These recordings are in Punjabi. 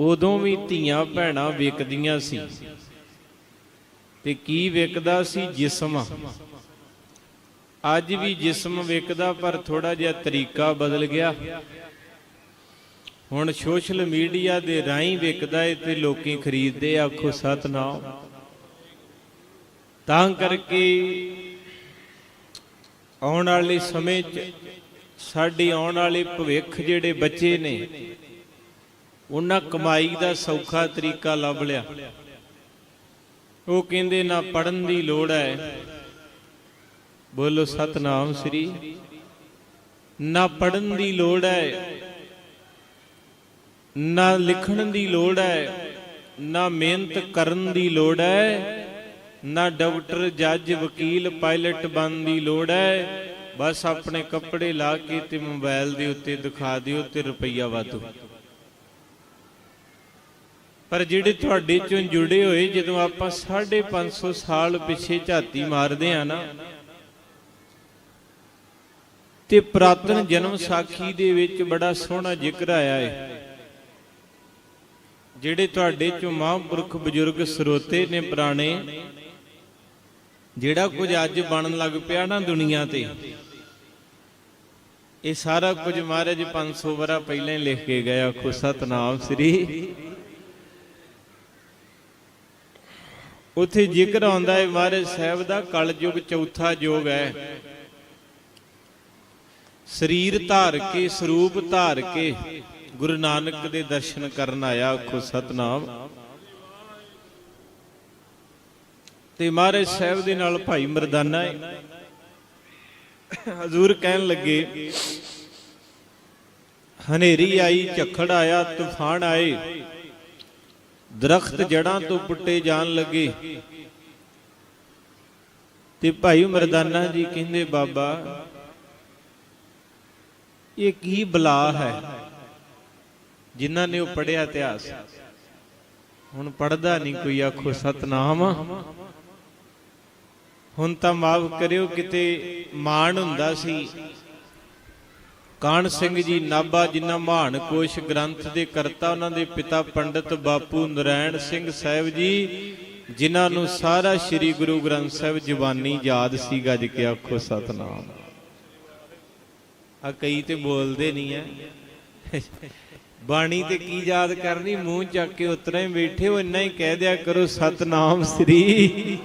ਉਦੋਂ ਵੀ ਧੀਆਂ ਭੈਣਾਂ ਵਿਕਦੀਆਂ ਸੀ। ਤੇ ਕੀ ਵਿਕਦਾ ਸੀ? ਜਿਸਮ। ਅੱਜ ਵੀ ਜਿਸਮ ਵਿਕਦਾ, ਪਰ ਥੋੜਾ ਜਿਹਾ ਤਰੀਕਾ ਬਦਲ ਗਿਆ। ਹੁਣ ਸੋਸ਼ਲ ਮੀਡੀਆ ਦੇ ਰਾਹੀਂ ਵਿਕਦਾ ਏ ਤੇ ਲੋਕੀ ਖਰੀਦਦੇ ਆਖੋ ਸਤਨਾਮ। ਤਾਂ ਕਰਕੇ ਆਉਣ ਵਾਲੇ ਸਮੇਂ 'ਚ ਸਾਡੀ ਆਉਣ ਵਾਲੇ ਭਵਿੱਖ ਜਿਹੜੇ ਬੱਚੇ ਨੇ ਉਹਨਾਂ ਕਮਾਈ ਦਾ ਸੌਖਾ ਤਰੀਕਾ ਲੱਭ ਲਿਆ। ਉਹ ਕਹਿੰਦੇ, ਨਾ ਪੜਨ ਦੀ ਲੋੜ ਹੈ। ਬੋਲੋ, ਸਤਨਾਮ ਸ੍ਰੀ। ਨਾ ਪੜਨ ਦੀ ਲੋੜ ਹੈ। ਨਾ ਲਿਖਣ ਦੀ ਲੋੜ ਹੈ। ਨਾ ਮਿਹਨਤ ਕਰਨ ਦੀ ਲੋੜ ਹੈ। ਨਾ ਡਾਕਟਰ, ਜੱਜ, ਵਕੀਲ, ਪਾਇਲਟ ਬਣਨ ਦੀ ਲੋੜ ਹੈ। ਬਸ ਆਪਣੇ ਕੱਪੜੇ ਲਾ ਕੇ ਤੇ ਮੋਬਾਈਲ ਦੇ ਉੱਤੇ ਦਿਖਾ ਦਿਓ ਤੇ ਰੁਪਈਆ ਵਾਧੂ। ਪਰ ਜਿਹੜੇ ਤੁਹਾਡੇ ਚੋਂ ਜੁੜੇ ਹੋਏ ਜਦੋਂ ਆਪਾਂ 550 ਸਾਲ ਪਿੱਛੇ ਝਾਤੀ ਮਾਰਦੇ ਆ ਨਾ, ਤੇ ਪ੍ਰਾਤਨ ਜਨਮ ਸਾਖੀ ਦੇ ਵਿੱਚ ਬੜਾ ਸੋਹਣਾ ਜ਼ਿਕਰ ਆਇਆ ਹੈ ਜਿਹੜੇ ਤੁਹਾਡੇ ਚੋਂ ਮਹਾਂਪੁਰਖ ਬਜ਼ੁਰਗ ਸਰੋਤੇ ਨੇ ਪੁਰਾਣੇ, ਜਿਹੜਾ ਕੁਝ ਅੱਜ ਬਣਨ ਲੱਗ ਪਿਆ ਨਾ ਦੁਨੀਆ ਤੇ, ਇਹ ਸਾਰਾ ਕੁਝ ਮਹਾਰਾਜ 500 ਵਰਾ ਪਹਿਲਾਂ ਹੀ ਲਿਖ ਕੇ ਗਿਆ ਆਖੋ, ਸਤਨਾਮ ਸ੍ਰੀ ਉੱਥੇ ਜ਼ਿਕਰ ਆਉਂਦਾ ਹੈ ਮਹਾਰਾਜ ਸਾਹਿਬ ਦਾ ਕਲਯੁਗ ਚੌਥਾ ਯੁਗ ਹੈ। ਸਰੀਰ ਧਾਰ ਕੇ, ਸਰੂਪ ਧਾਰ ਕੇ ਗੁਰੂ ਨਾਨਕ ਦੇ ਦਰਸ਼ਨ ਕਰਨ ਆਇਆ, ਆਖੋ ਸਤਨਾਮ। ਤੇ ਮਹਾਰਾਜ ਸਾਹਿਬ ਦੇ ਨਾਲ ਭਾਈ ਮਰਦਾਨਾ ਹੈ। ਹਜ਼ੂਰ ਕਹਿਣ ਲੱਗੇ, ਹਨੇਰੀ ਆਈ, ਝੱਖੜ ਆਇਆ, ਤੂਫਾਨ ਆਏ। ਦਰਖਤ ਜੜਾਂ ਤੋਂ ਪੁੱਟੇ ਜਾਣ ਲੱਗੇ। ਤੇ ਭਾਈ ਮਰਦਾਨਾ ਜੀ ਕਹਿੰਦੇ, ਬਾਬਾ, ਇਹ ਕੀ ਬਲਾ ਹੈ ਜਿਨ੍ਹਾਂ ਨੇ ਉਹ ਪੜਿਆ ਇਤਿਹਾਸ? ਹੁਣ ਪੜਦਾ ਨਹੀਂ ਕੋਈ, ਆਖੋ, ਸਤਨਾਮ। ਹੁਣ ਤਾਂ ਮਾਫ ਕਰਿਓ, ਕਿਤੇ ਮਾਣ ਹੁੰਦਾ ਸੀ। ਕਾਣ ਸਿੰਘ ਜੀ ਨਾਭਾ, ਜਿਨ੍ਹਾਂ ਮਹਾਨ ਕੋਸ਼ ਗ੍ਰੰਥ ਦੇ ਕਰਤਾ, ਉਹਨਾਂ ਦੇ ਪਿਤਾ ਪੰਡਿਤ ਬਾਪੂ ਨਰੈਣ ਸਿੰਘ ਸਾਹਿਬ ਜੀ, ਜਿਨ੍ਹਾਂ ਨੂੰ ਸਾਰਾ ਸ੍ਰੀ ਗੁਰੂ ਗ੍ਰੰਥ ਸਾਹਿਬ ਜ਼ੁਬਾਨੀ ਯਾਦ ਸੀ ਗੱਜ ਕੇ ਆਖੋ ਸਤਨਾਮ। ਆ ਕਈ ਤੇ ਬੋਲਦੇ ਨਹੀਂ ਐ। ਬਾਣੀ ਤੇ ਕੀ ਯਾਦ ਕਰਨੀ, ਮੂੰਹ ਚੱਕ ਕੇ ਉਤਰਾ ਹੀ ਬੈਠੇ ਹੋ ਇੰਨਾ ਹੀ ਕਹਿ ਦਿਆ ਕਰੋ, ਸਤਨਾਮ ਸ੍ਰੀ।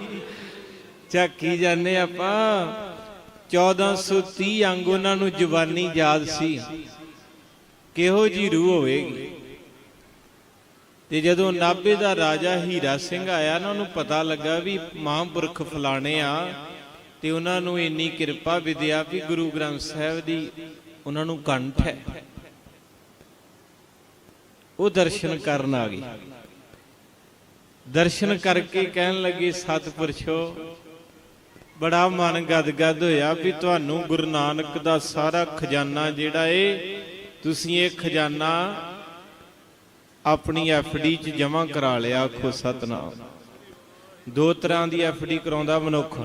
ਝਾਕੀ ਜਾਂਦੇ ਆਪਾਂ। 1430 ਅੰਗ ਉਹਨਾਂ ਨੂੰ ਜਵਾਨੀ ਯਾਦ ਸੀ। ਕਿਹੋ ਜੀ ਰੂਹ ਹੋਵੇਗੀ? ਤੇ ਜਦੋਂ ਨਾਭੇ ਦਾ ਰਾਜਾ ਹੀਰਾ ਸਿੰਘ ਆਇਆ ਨਾ, ਉਹਨੂੰ ਪਤਾ ਲੱਗਾ ਵੀ ਮਹਾਂਪੁਰਖ ਫਲਾਣੇ ਆ ਤੇ ਉਹਨਾਂ ਨੂੰ ਇੰਨੀ ਕਿਰਪਾ ਵਿਦਿਆ ਵੀ ਗੁਰੂ ਗ੍ਰੰਥ ਸਾਹਿਬ ਦੀ ਉਹਨਾਂ ਨੂੰ ਕੰਠ ਹੈ। ਉਹ ਦਰਸ਼ਨ ਕਰਨ ਆ ਗਈ ਦਰਸ਼ਨ ਕਰਕੇ ਕਹਿਣ ਲੱਗੇ, ਸਤਿਪੁਰਸ਼ੋ ਬੜਾ ਮਨ ਗਦਗਦ ਹੋਇਆ ਵੀ ਤੁਹਾਨੂੰ ਗੁਰੂ ਨਾਨਕ ਦਾ ਸਾਰਾ ਖਜ਼ਾਨਾ ਜਿਹੜਾ ਏ, ਤੁਸੀਂ ਇਹ ਖਜ਼ਾਨਾ ਆਪਣੀ ਐਫਡੀ 'ਚ ਜਮ੍ਹਾਂ ਕਰਾ ਲਿਆ, ਆਖੋ ਸਤਨਾਮ। ਦੋ ਤਰ੍ਹਾਂ ਦੀ ਐਫਡੀ ਕਰਾਉਂਦਾ ਮਨੁੱਖ।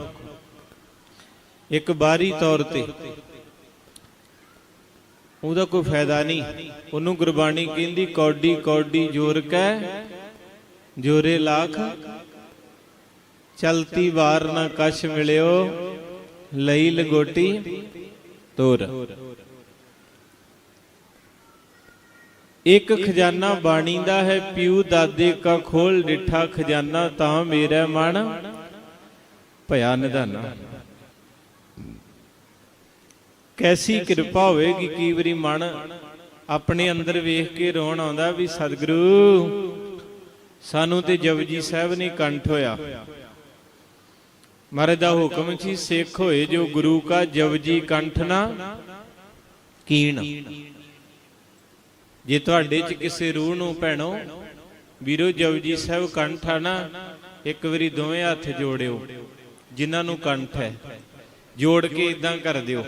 ਇੱਕ ਬਾਹਰੀ ਤੌਰ ਤੇ। ਉਹਦਾ ਕੋਈ ਫਾਇਦਾ ਨਹੀਂ। ਉਹਨੂੰ ਗੁਰਬਾਣੀ ਕਹਿੰਦੀ ਕੌਡੀ ਕੌਡੀ ਜੋਰ ਕੈ ਜੋਰੇ ਲੱਖ। ਚਲਤੀ ਵਾਰ ਨਾ ਕਛ ਮਿਲਿਓ ਲਈ ਲਗੋਟੀ ਤੋਰ। ਇੱਕ ਖਜ਼ਾਨਾ ਬਾਣੀ ਦਾ ਹੈ, ਪਿਉ ਦਾਦੇ ਕਾ ਖੋਲ ਡਿਠਾ, ਖਜ਼ਾਨਾ ਤਾਂ ਮੇਰਾ ਮਨ ਭਇਆ ਨਿਧਾਨਾ। ਕੈਸੀ ਕਿਰਪਾ ਹੋਵੇਗੀ ਕੀ ਵਾਰੀ ਮਨ ਆਪਣੇ ਅੰਦਰ ਵੇਖ ਕੇ ਰੋਣ ਆਉਂਦਾ ਵੀ ਸਤਿਗੁਰੂ, ਸਾਨੂੰ ਤੇ ਜਪਜੀ ਸਾਹਿਬ ਨੇ ਕੰਠ ਹੋਇਆ। ਮਹਾਰਾਜ ਦਾ ਹੁਕਮ ਸੀ ਸਿੱਖ ਹੋਏ ਜੋ ਗੁਰੂ ਕਾ ਜਪਜੀ ਕੰਠ ਨਾ ਕੀਣ। ਜੇ ਤੁਹਾਡੇ ਚ ਕਿਸੇ ਰੂਹ ਨੂੰ ਭੈਣੋ ਵੀਰੋ ਜਪਜੀ ਸਾਹਿਬ ਕੰਠ ਆ ਨਾ ਇੱਕ ਵਾਰੀ ਦੋਵੇਂ ਹੱਥ ਜੋੜਿਓ ਜਿਨ੍ਹਾਂ ਨੂੰ ਕੰਠ ਹੈ ਜੋੜ ਕੇ ਇਦਾਂ ਕਰ ਦਿਓ।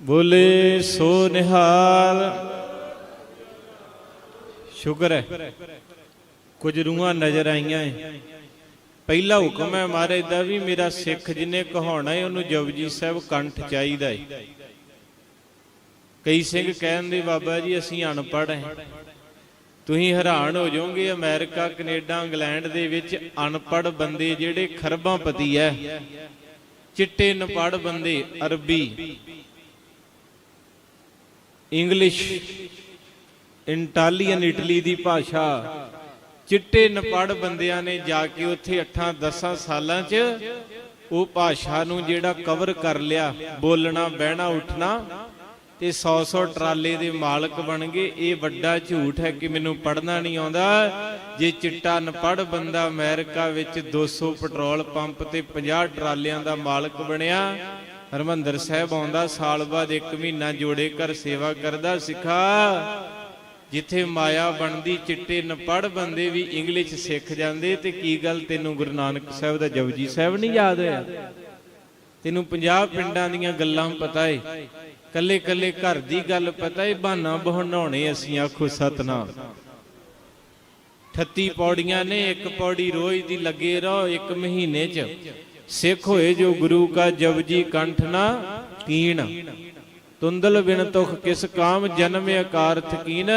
ਬੋਲੇ ਸੋ ਨਿਹਾਲ ਸ਼ੁਕਰ ਹੈ ਕੁਝ ਰੂਹਾਂ ਨਜ਼ਰ ਆਈਆਂ ਹੈ ਪਹਿਲਾ ਹੁਕਮ ਹੈ ਮਹਾਰਾਜ ਦਾ ਵੀ ਮੇਰਾ ਸਿੱਖ ਜਿਨੇ ਕਹਾਉਣਾ ਹੈ, ਉਹਨੂੰ ਜਪਜੀ ਸਾਹਿਬ ਕੰਠ ਚਾਹੀਦਾ ਹੈ। ਕਈ ਸਿੰਘ ਕਹਿੰਦੇ ਬਾਬਾ ਜੀ, ਅਸੀਂ ਅਨਪੜ੍ਹ ਹਾਂ। ਤੁਸੀਂ ਹੈਰਾਨ ਹੋ ਜਾਓਗੇ, ਅਮਰੀਕਾ, ਕੈਨੇਡਾ, ਇੰਗਲੈਂਡ ਦੇ ਵਿੱਚ ਅਨਪੜ੍ਹ ਬੰਦੇ ਜਿਹੜੇ ਖਰਬਾਂ ਪਤੀ ਐ ਚਿੱਟੇ ਨਪੜ ਬੰਦੇ, ਅਰਬੀ। ਇੰਗਲਿਸ਼, ਇੰਟਾਲੀਅਨ ਇਟਲੀ ਦੀ ਭਾਸ਼ਾ। ਚਿੱਟੇ ਨਪੜ ਬੰਦਿਆਂ ਨੇ ਜਾ ਕੇ ਉੱਥੇ 8-10 ਸਾਲਾਂ 'ਚ ਉਹ ਭਾਸ਼ਾ ਨੂੰ ਜਿਹੜਾ ਕਵਰ ਕਰ ਲਿਆ, ਬੋਲਣਾ, ਬਹਿਣਾ, ਉੱਠਣਾ, ਤੇ 100-100 ਟਰਾਲੇ ਦੇ ਮਾਲਕ ਬਣ ਗਏ। ਇਹ ਵੱਡਾ ਝੂਠ ਹੈ ਕਿ ਮੈਨੂੰ ਪੜਨਾ ਨਹੀਂ ਆਉਂਦਾ। ਜੇ ਚਿੱਟਾ ਨਪੜ ਬੰਦਾ ਅਮਰੀਕਾ ਵਿੱਚ 200 ਪੈਟਰੋਲ ਪੰਪ ਤੇ 50 ਟਰਾਲਿਆਂ ਦਾ ਮਾਲਕ ਬਣਿਆ, ਹਰਮੰਦਰ ਸਾਹਿਬ ਆਉਂਦਾ, ਸਾਲ ਬਾਅਦ ਇੱਕ ਮਹੀਨਾ ਜੋੜੇ ਘਰ ਸੇਵਾ ਕਰਦਾ, ਸਿੱਖਾ। ਜਿੱਥੇ ਮਾਇਆ ਬਣਦੀ, ਚਿੱਟੇ ਨਪੜ ਬੰਦੇ ਵੀ ਇੰਗਲਿਸ਼ ਸਿੱਖ ਜਾਂਦੇ, ਤੇ ਕੀ ਗੱਲ ਤੈਨੂੰ ਗੁਰੂ ਨਾਨਕ ਸਾਹਿਬ ਦਾ ਜਪਜੀ ਸਾਹਿਬ ਨਹੀਂ ਯਾਦ ਹੋਇਆ? ਤੈਨੂੰ 50 ਪਿੰਡਾਂ ਦੀਆਂ ਗੱਲਾਂ ਪਤਾ ਏ। ਕੱਲੇ ਕੱਲੇ ਘਰ ਦੀ ਗੱਲ ਪਤਾ ਏ, ਬਹਾਨਾ ਬਹਨਾਉਣੇ ਅਸੀਂ ਆਖੋ ਸਤਨਾਮ। 38 ਪੌੜੀਆਂ ਨੇ, ਇੱਕ ਪੌੜੀ ਰੋਜ਼ ਦੀ ਲੱਗੇ ਰਹੋ, ਇੱਕ ਮਹੀਨੇ ਚ। ਸਿੱਖ ਹੋਏ ਜੋ ਗੁਰੂ ਕਾ ਜਪਜੀ ਕੰਠ ਨਾ ਕੀਣ। ਤੁੰਦਲ ਬਿਨ ਤੁਖ ਕਿਸ ਕਾਮ ਜਨਮ ਅਕਾਰਥ ਕੀਨ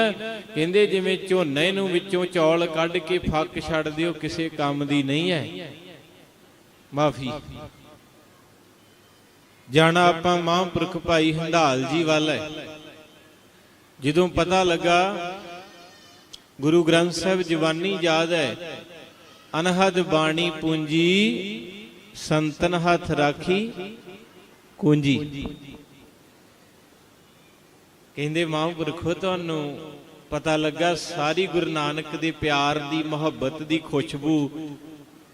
ਕਹਿੰਦੇ ਜਿਵੇਂ ਝੋਨੇ ਨੂੰ ਵਿੱਚੋਂ ਚੌਲ ਕੱਢ ਕੇ ਫੱਕ ਛੱਡ ਦਿਓ, ਕਿਸੇ ਕੰਮ ਦੀ ਨਹੀਂ ਹੈ। ਮਾਫੀ। ਜਾਣਾ ਆਪਾਂ ਮਹਾਂਪੁਰਖ ਭਾਈ ਹੰਡਾਲ ਜੀ ਵੱਲ ਹੈ। ਜਦੋਂ ਪਤਾ ਲੱਗਾ, ਗੁਰੂ ਗ੍ਰੰਥ ਸਾਹਿਬ ਜਵਾਨੀ ਯਾਦ ਹੈ, ਅਨਹਦ ਬਾਣੀ ਪੂੰਜੀ, ਸੰਤਨ ਹੱਥ ਰਾਖੀ, ਕੁੰਜੀ। ਕਹਿੰਦੇ ਮਹਾਂਪੁਰਖੋ ਤੁਹਾਨੂੰ ਪਤਾ ਲੱਗਾ ਸਾਰੀ ਗੁਰੂ ਨਾਨਕ ਦੇ ਪਿਆਰ ਦੀ ਮੁਹੱਬਤ ਦੀ ਖੁਸ਼ਬੂ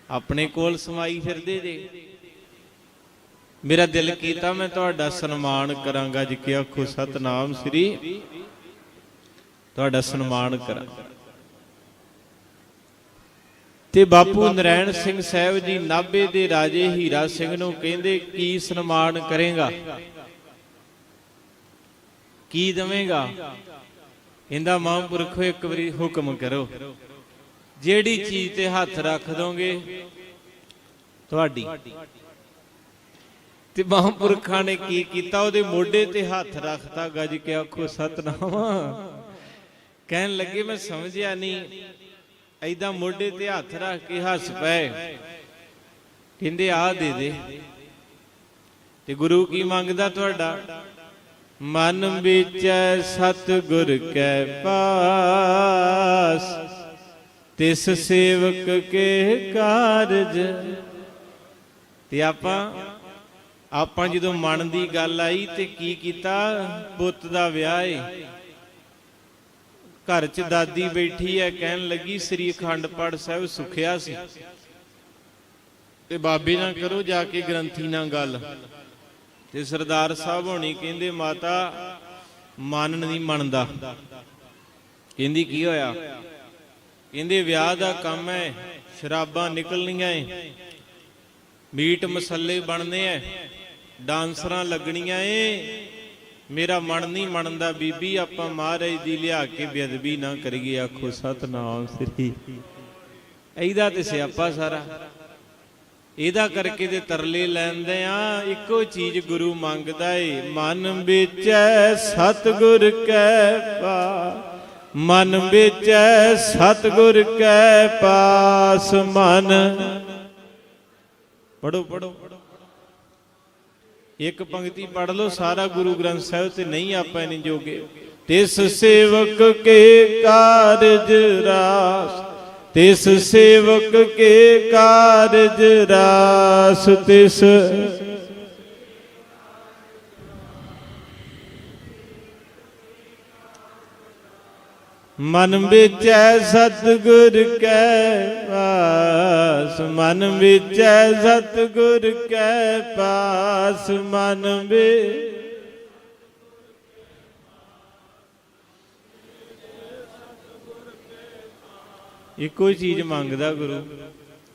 ਆਪਣੇ ਕੋਲ ਸਮਾਈ ਫਿਰਦੇ ਜੇ। ਮੇਰਾ ਦਿਲ ਕੀਤਾ ਮੈਂ ਤੁਹਾਡਾ ਸਨਮਾਨ ਕਰਾਂਗਾ ਜੀ ਕਿ ਆਖੋ, ਸਤਨਾਮ ਸ੍ਰੀ ਤੁਹਾਡਾ ਸਨਮਾਨ ਕਰਾਂ ਤੇ ਬਾਪੂ ਨਰੈਣ ਸਿੰਘ ਸਾਹਿਬ ਜੀ ਨਾਭੇ ਦੇ ਰਾਜੇ ਹੀਰਾ ਸਿੰਘ ਨੂੰ ਕਹਿੰਦੇ, ਕੀ ਸਨਮਾਨ ਕਰੇਗਾ? ਕੀ ਦਵੇਂਗਾ? ਇਹਦਾ ਮਹਾਂਪੁਰਖੋ ਇੱਕ ਵਾਰੀ ਹੁਕਮ ਕਰੋ। ਜਿਹੜੀ ਚੀਜ਼ ਤੇ ਹੱਥ ਰੱਖ ਦੋਗੇ, ਤੁਹਾਡੀ। ਤੇ ਮਹਾਂਪੁਰਖਾਂ ਨੇ ਕੀ ਕੀਤਾ? ਉਹਦੇ ਮੋਢੇ ਤੇ ਹੱਥ ਰੱਖਤਾ, ਗੱਜ ਕੇ ਆਖੋ, ਸਤਨਾਮ। ਕਹਿਣ ਲੱਗੇ, ਮੈਂ ਸਮਝਿਆ ਨਹੀਂ। ਐਦਾਂ ਮੋਢੇ ਤੇ ਹੱਥ ਰੱਖ ਕੇ ਹੱਸ ਪਏ। ਕਹਿੰਦੇ ਆ ਦੇ ਦੇ। ਤੇ ਗੁਰੂ ਕੀ ਮੰਗਦਾ ਤੁਹਾਡਾ? ਮਨ ਵਿੱਚ ਸਤਿਗੁਰ ਕੈ ਪਾਸ, ਤਿਸ ਸੇਵਕ ਕੇ ਕਾਰਜ। ਤੇ ਆਪਾਂ ਆਪਾਂ ਜਦੋਂ ਮਨ ਦੀ ਗੱਲ ਆਈ ਤੇ ਕੀ ਕੀਤਾ? ਪੁੱਤ ਦਾ ਵਿਆਹ ਏ। ਘਰ 'ਚ ਦਾਦੀ ਬੈਠੀ ਐ, ਕਹਿਣ ਲੱਗੀ, ਸ੍ਰੀ ਅਖੰਡ ਪਾਠ ਸਾਹਿਬ ਸੁਖਿਆ ਸੀ। ਤੇ ਬਾਬੇ ਨਾਲ ਕਰੋ ਜਾ ਕੇ ਗ੍ਰੰਥੀ ਨਾਲ ਗੱਲ। ਤੇ ਸਰਦਾਰ ਸਾਹਿਬ ਹੋਣੀ ਕਹਿੰਦੇ, ਮਾਤਾ ਮਨ ਨਹੀਂ ਮੰਨਦਾ। ਕਹਿੰਦੀ, ਕੀ ਹੋਇਆ? ਕਹਿੰਦੇ, ਵਿਆਹ ਦਾ ਕੰਮ ਹੈ ਸ਼ਰਾਬਾਂ ਨਿਕਲਣੀਆਂ ਏ। ਮੀਟ ਮਸੱਲੇ ਬਣਨੇ ਐ, ਡਾਂਸਰਾਂ ਲੱਗਣੀਆਂ ਏ। ਮੇਰਾ ਮਨ ਨਹੀਂ ਮੰਨਦਾ, ਬੀਬੀ, ਆਪਾਂ ਮਹਾਰਾਜ ਦੀ ਲਿਆ ਕੇ ਬੇਅਦਬੀ ਨਾ ਕਰੀਏ, ਆਖੋ, ਸਤਨਾਮ ਸ੍ਰੀ। ਐਦਾ ਤੇ ਸਿਆਪਾ ਸਾਰਾ। ਇਹਦਾ ਕਰਕੇ ਤੇ ਤਰਲੇ ਲੈਂਦੇ ਆ, ਇੱਕੋ ਚੀਜ਼ ਗੁਰੂ ਮੰਗਦਾ ਏ, ਮਨ ਵਿੱਚ ਸਤਗੁਰ ਕੈ ਪਾ ਮਨ ਵਿੱਚ ਸਤਗੁਰ ਕੈ ਪਾਸ, ਮਨ। ਪੜੋ ਪੜੋ ਇੱਕ ਪੰਕਤੀ ਪੜ ਲਓ, ਸਾਰਾ ਗੁਰੂ ਗ੍ਰੰਥ ਸਾਹਿਬ ਤੇ ਨਹੀਂ ਆਪਾਂ ਨਹੀਂ ਜੋਗੇ। ਤਿਸ ਸੇਵਕ ਕੇ ਕਾਰਜ ਰਾਸ ਤਿਸ ਸੇਵਕ ਕੇ ਕਾਰਜ ਰਾਸ ਤਿਸ। ਮਨ ਵਿੱਚ ਸਤਿਗੁਰ ਕੈ ਪਾਸ, ਮਨ ਵਿੱਚ ਸਤਿਗੁਰ ਕੈ ਪਾਸ, ਮਨ ਵਿੱਚ ਇੱਕੋ ਹੀ ਚੀਜ਼ ਮੰਗਦਾ ਗੁਰੂ।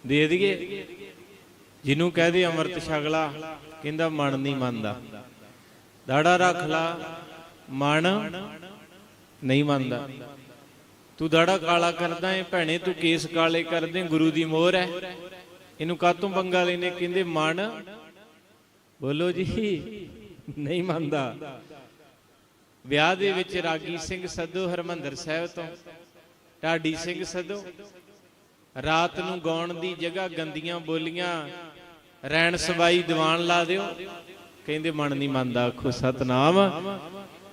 ਦੇ ਦਈਏ। ਜਿਹਨੂੰ ਕਹਦੇ ਅੰਮ੍ਰਿਤ ਛਗਲਾ, ਕਹਿੰਦਾ ਮਨ ਨਹੀਂ ਮੰਨਦਾ। ਦਾੜਾ ਰੱਖ ਲਾ, ਮਨ ਨਹੀਂ ਮੰਨਦਾ। ਤੂੰ ਦਾੜਾ ਕਾਲਾ ਕਰਦਾ ਏ ਭੈਣੇ, ਤੂੰ ਕੇਸ ਕਾਲੇ ਕਰਦੇ ਗੁਰੂ ਦੀ ਮੋਹਰ ਹੈ ਇਹਨੂੰ ਕਾਤੋਂ ਪੰਗਾ ਲੈਨੇ? ਕਹਿੰਦੇ ਮਨ ਬੋਲੋ ਜੀ, ਨਹੀਂ ਮੰਨਦਾ। ਵਿਆਹ ਦੇ ਵਿੱਚ ਰਾਗੀ ਸਿੰਘ ਸੱਧੂ ਹਰਮੰਦਰ ਸਾਹਿਬ ਤੋਂ। ਢਾਡੀ ਸਿੰਘ ਸਦੋ। ਰਾਤ ਨੂੰ ਗਾਉਣ ਦੀ ਜਗ੍ਹਾ ਗੰਦੀਆਂ ਬੋਲੀਆਂ ਰੈਣ ਸਵਾਈ ਦੀਵਾਨ ਲਾ ਦਿਓ। ਕਹਿੰਦੇ, ਮਨ ਨਹੀਂ ਮੰਨਦਾ, ਆਖੋ, ਸਤਨਾਮ।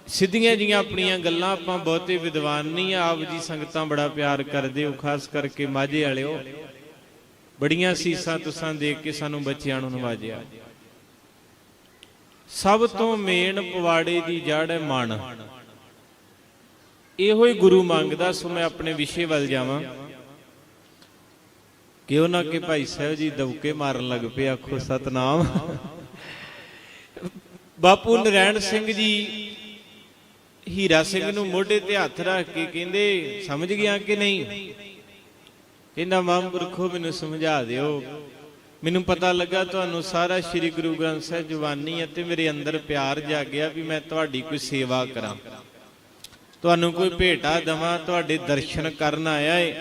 ਸਿੱਧੀਆਂ ਜੀਆਂ ਆਪਣੀਆਂ ਗੱਲਾਂ ਆਪਾਂ ਬਹੁਤੇ ਵਿਦਵਾਨ ਨਹੀਂ ਆਪ ਜੀ ਸੰਗਤਾਂ ਬੜਾ ਪਿਆਰ ਕਰਦੇ ਹੋ, ਖਾਸ ਕਰਕੇ ਮਾਝੇ ਵਾਲਿਓ। ਬੜੀਆਂ ਸੀਸਾਂ ਤੁਸਾਂ ਦੇਖ ਕੇ ਸਾਨੂੰ ਬੱਚਿਆਂ ਨੂੰ ਨਵਾਜਿਆ। ਸਭ ਤੋਂ ਮੇਨ ਪਵਾੜੇ ਦੀ ਜੜ ਹੈ ਮਨ। ਇਹੋ ਹੀ ਗੁਰੂ ਮੰਗਦਾ ਸੋ ਮੈਂ ਆਪਣੇ ਵਿਸ਼ੇ ਵੱਲ ਜਾਵਾਂ। ਕਿਉਂ ਨਾ ਕਿ ਭਾਈ ਸਾਹਿਬ ਜੀ ਦਵਕੇ ਮਾਰਨ ਲੱਗ ਪਏ, ਆਖੋ ਸਤਨਾਮ। ਬਾਪੂ ਨਰੈਣ ਸਿੰਘ ਜੀ ਹੀਰਾ ਸਿੰਘ ਨੂੰ ਮੋਢੇ ਤੇ ਹੱਥ ਰੱਖ ਕੇ ਕਹਿੰਦੇ, ਸਮਝ ਗਿਆ ਕਿ ਨਹੀਂ? ਕਹਿੰਦਾ, ਮਹਾਂਪੁਰਖੋ, ਮੈਨੂੰ ਸਮਝਾ ਦਿਓ। ਮੈਨੂੰ ਪਤਾ ਲੱਗਾ ਤੁਹਾਨੂੰ ਸਾਰਾ ਸ੍ਰੀ ਗੁਰੂ ਗ੍ਰੰਥ ਸਾਹਿਬ ਜਵਾਨੀ ਅਤੇ ਮੇਰੇ ਅੰਦਰ ਪਿਆਰ ਜਾਗਿਆ ਵੀ ਮੈਂ ਤੁਹਾਡੀ ਕੋਈ ਸੇਵਾ ਕਰਾਂ। ਤੁਹਾਨੂੰ ਕੋਈ ਭੇਟਾ ਦਵਾਂ, ਤੁਹਾਡੇ ਦਰਸ਼ਨ ਕਰਨ ਆਇਆ ਏ।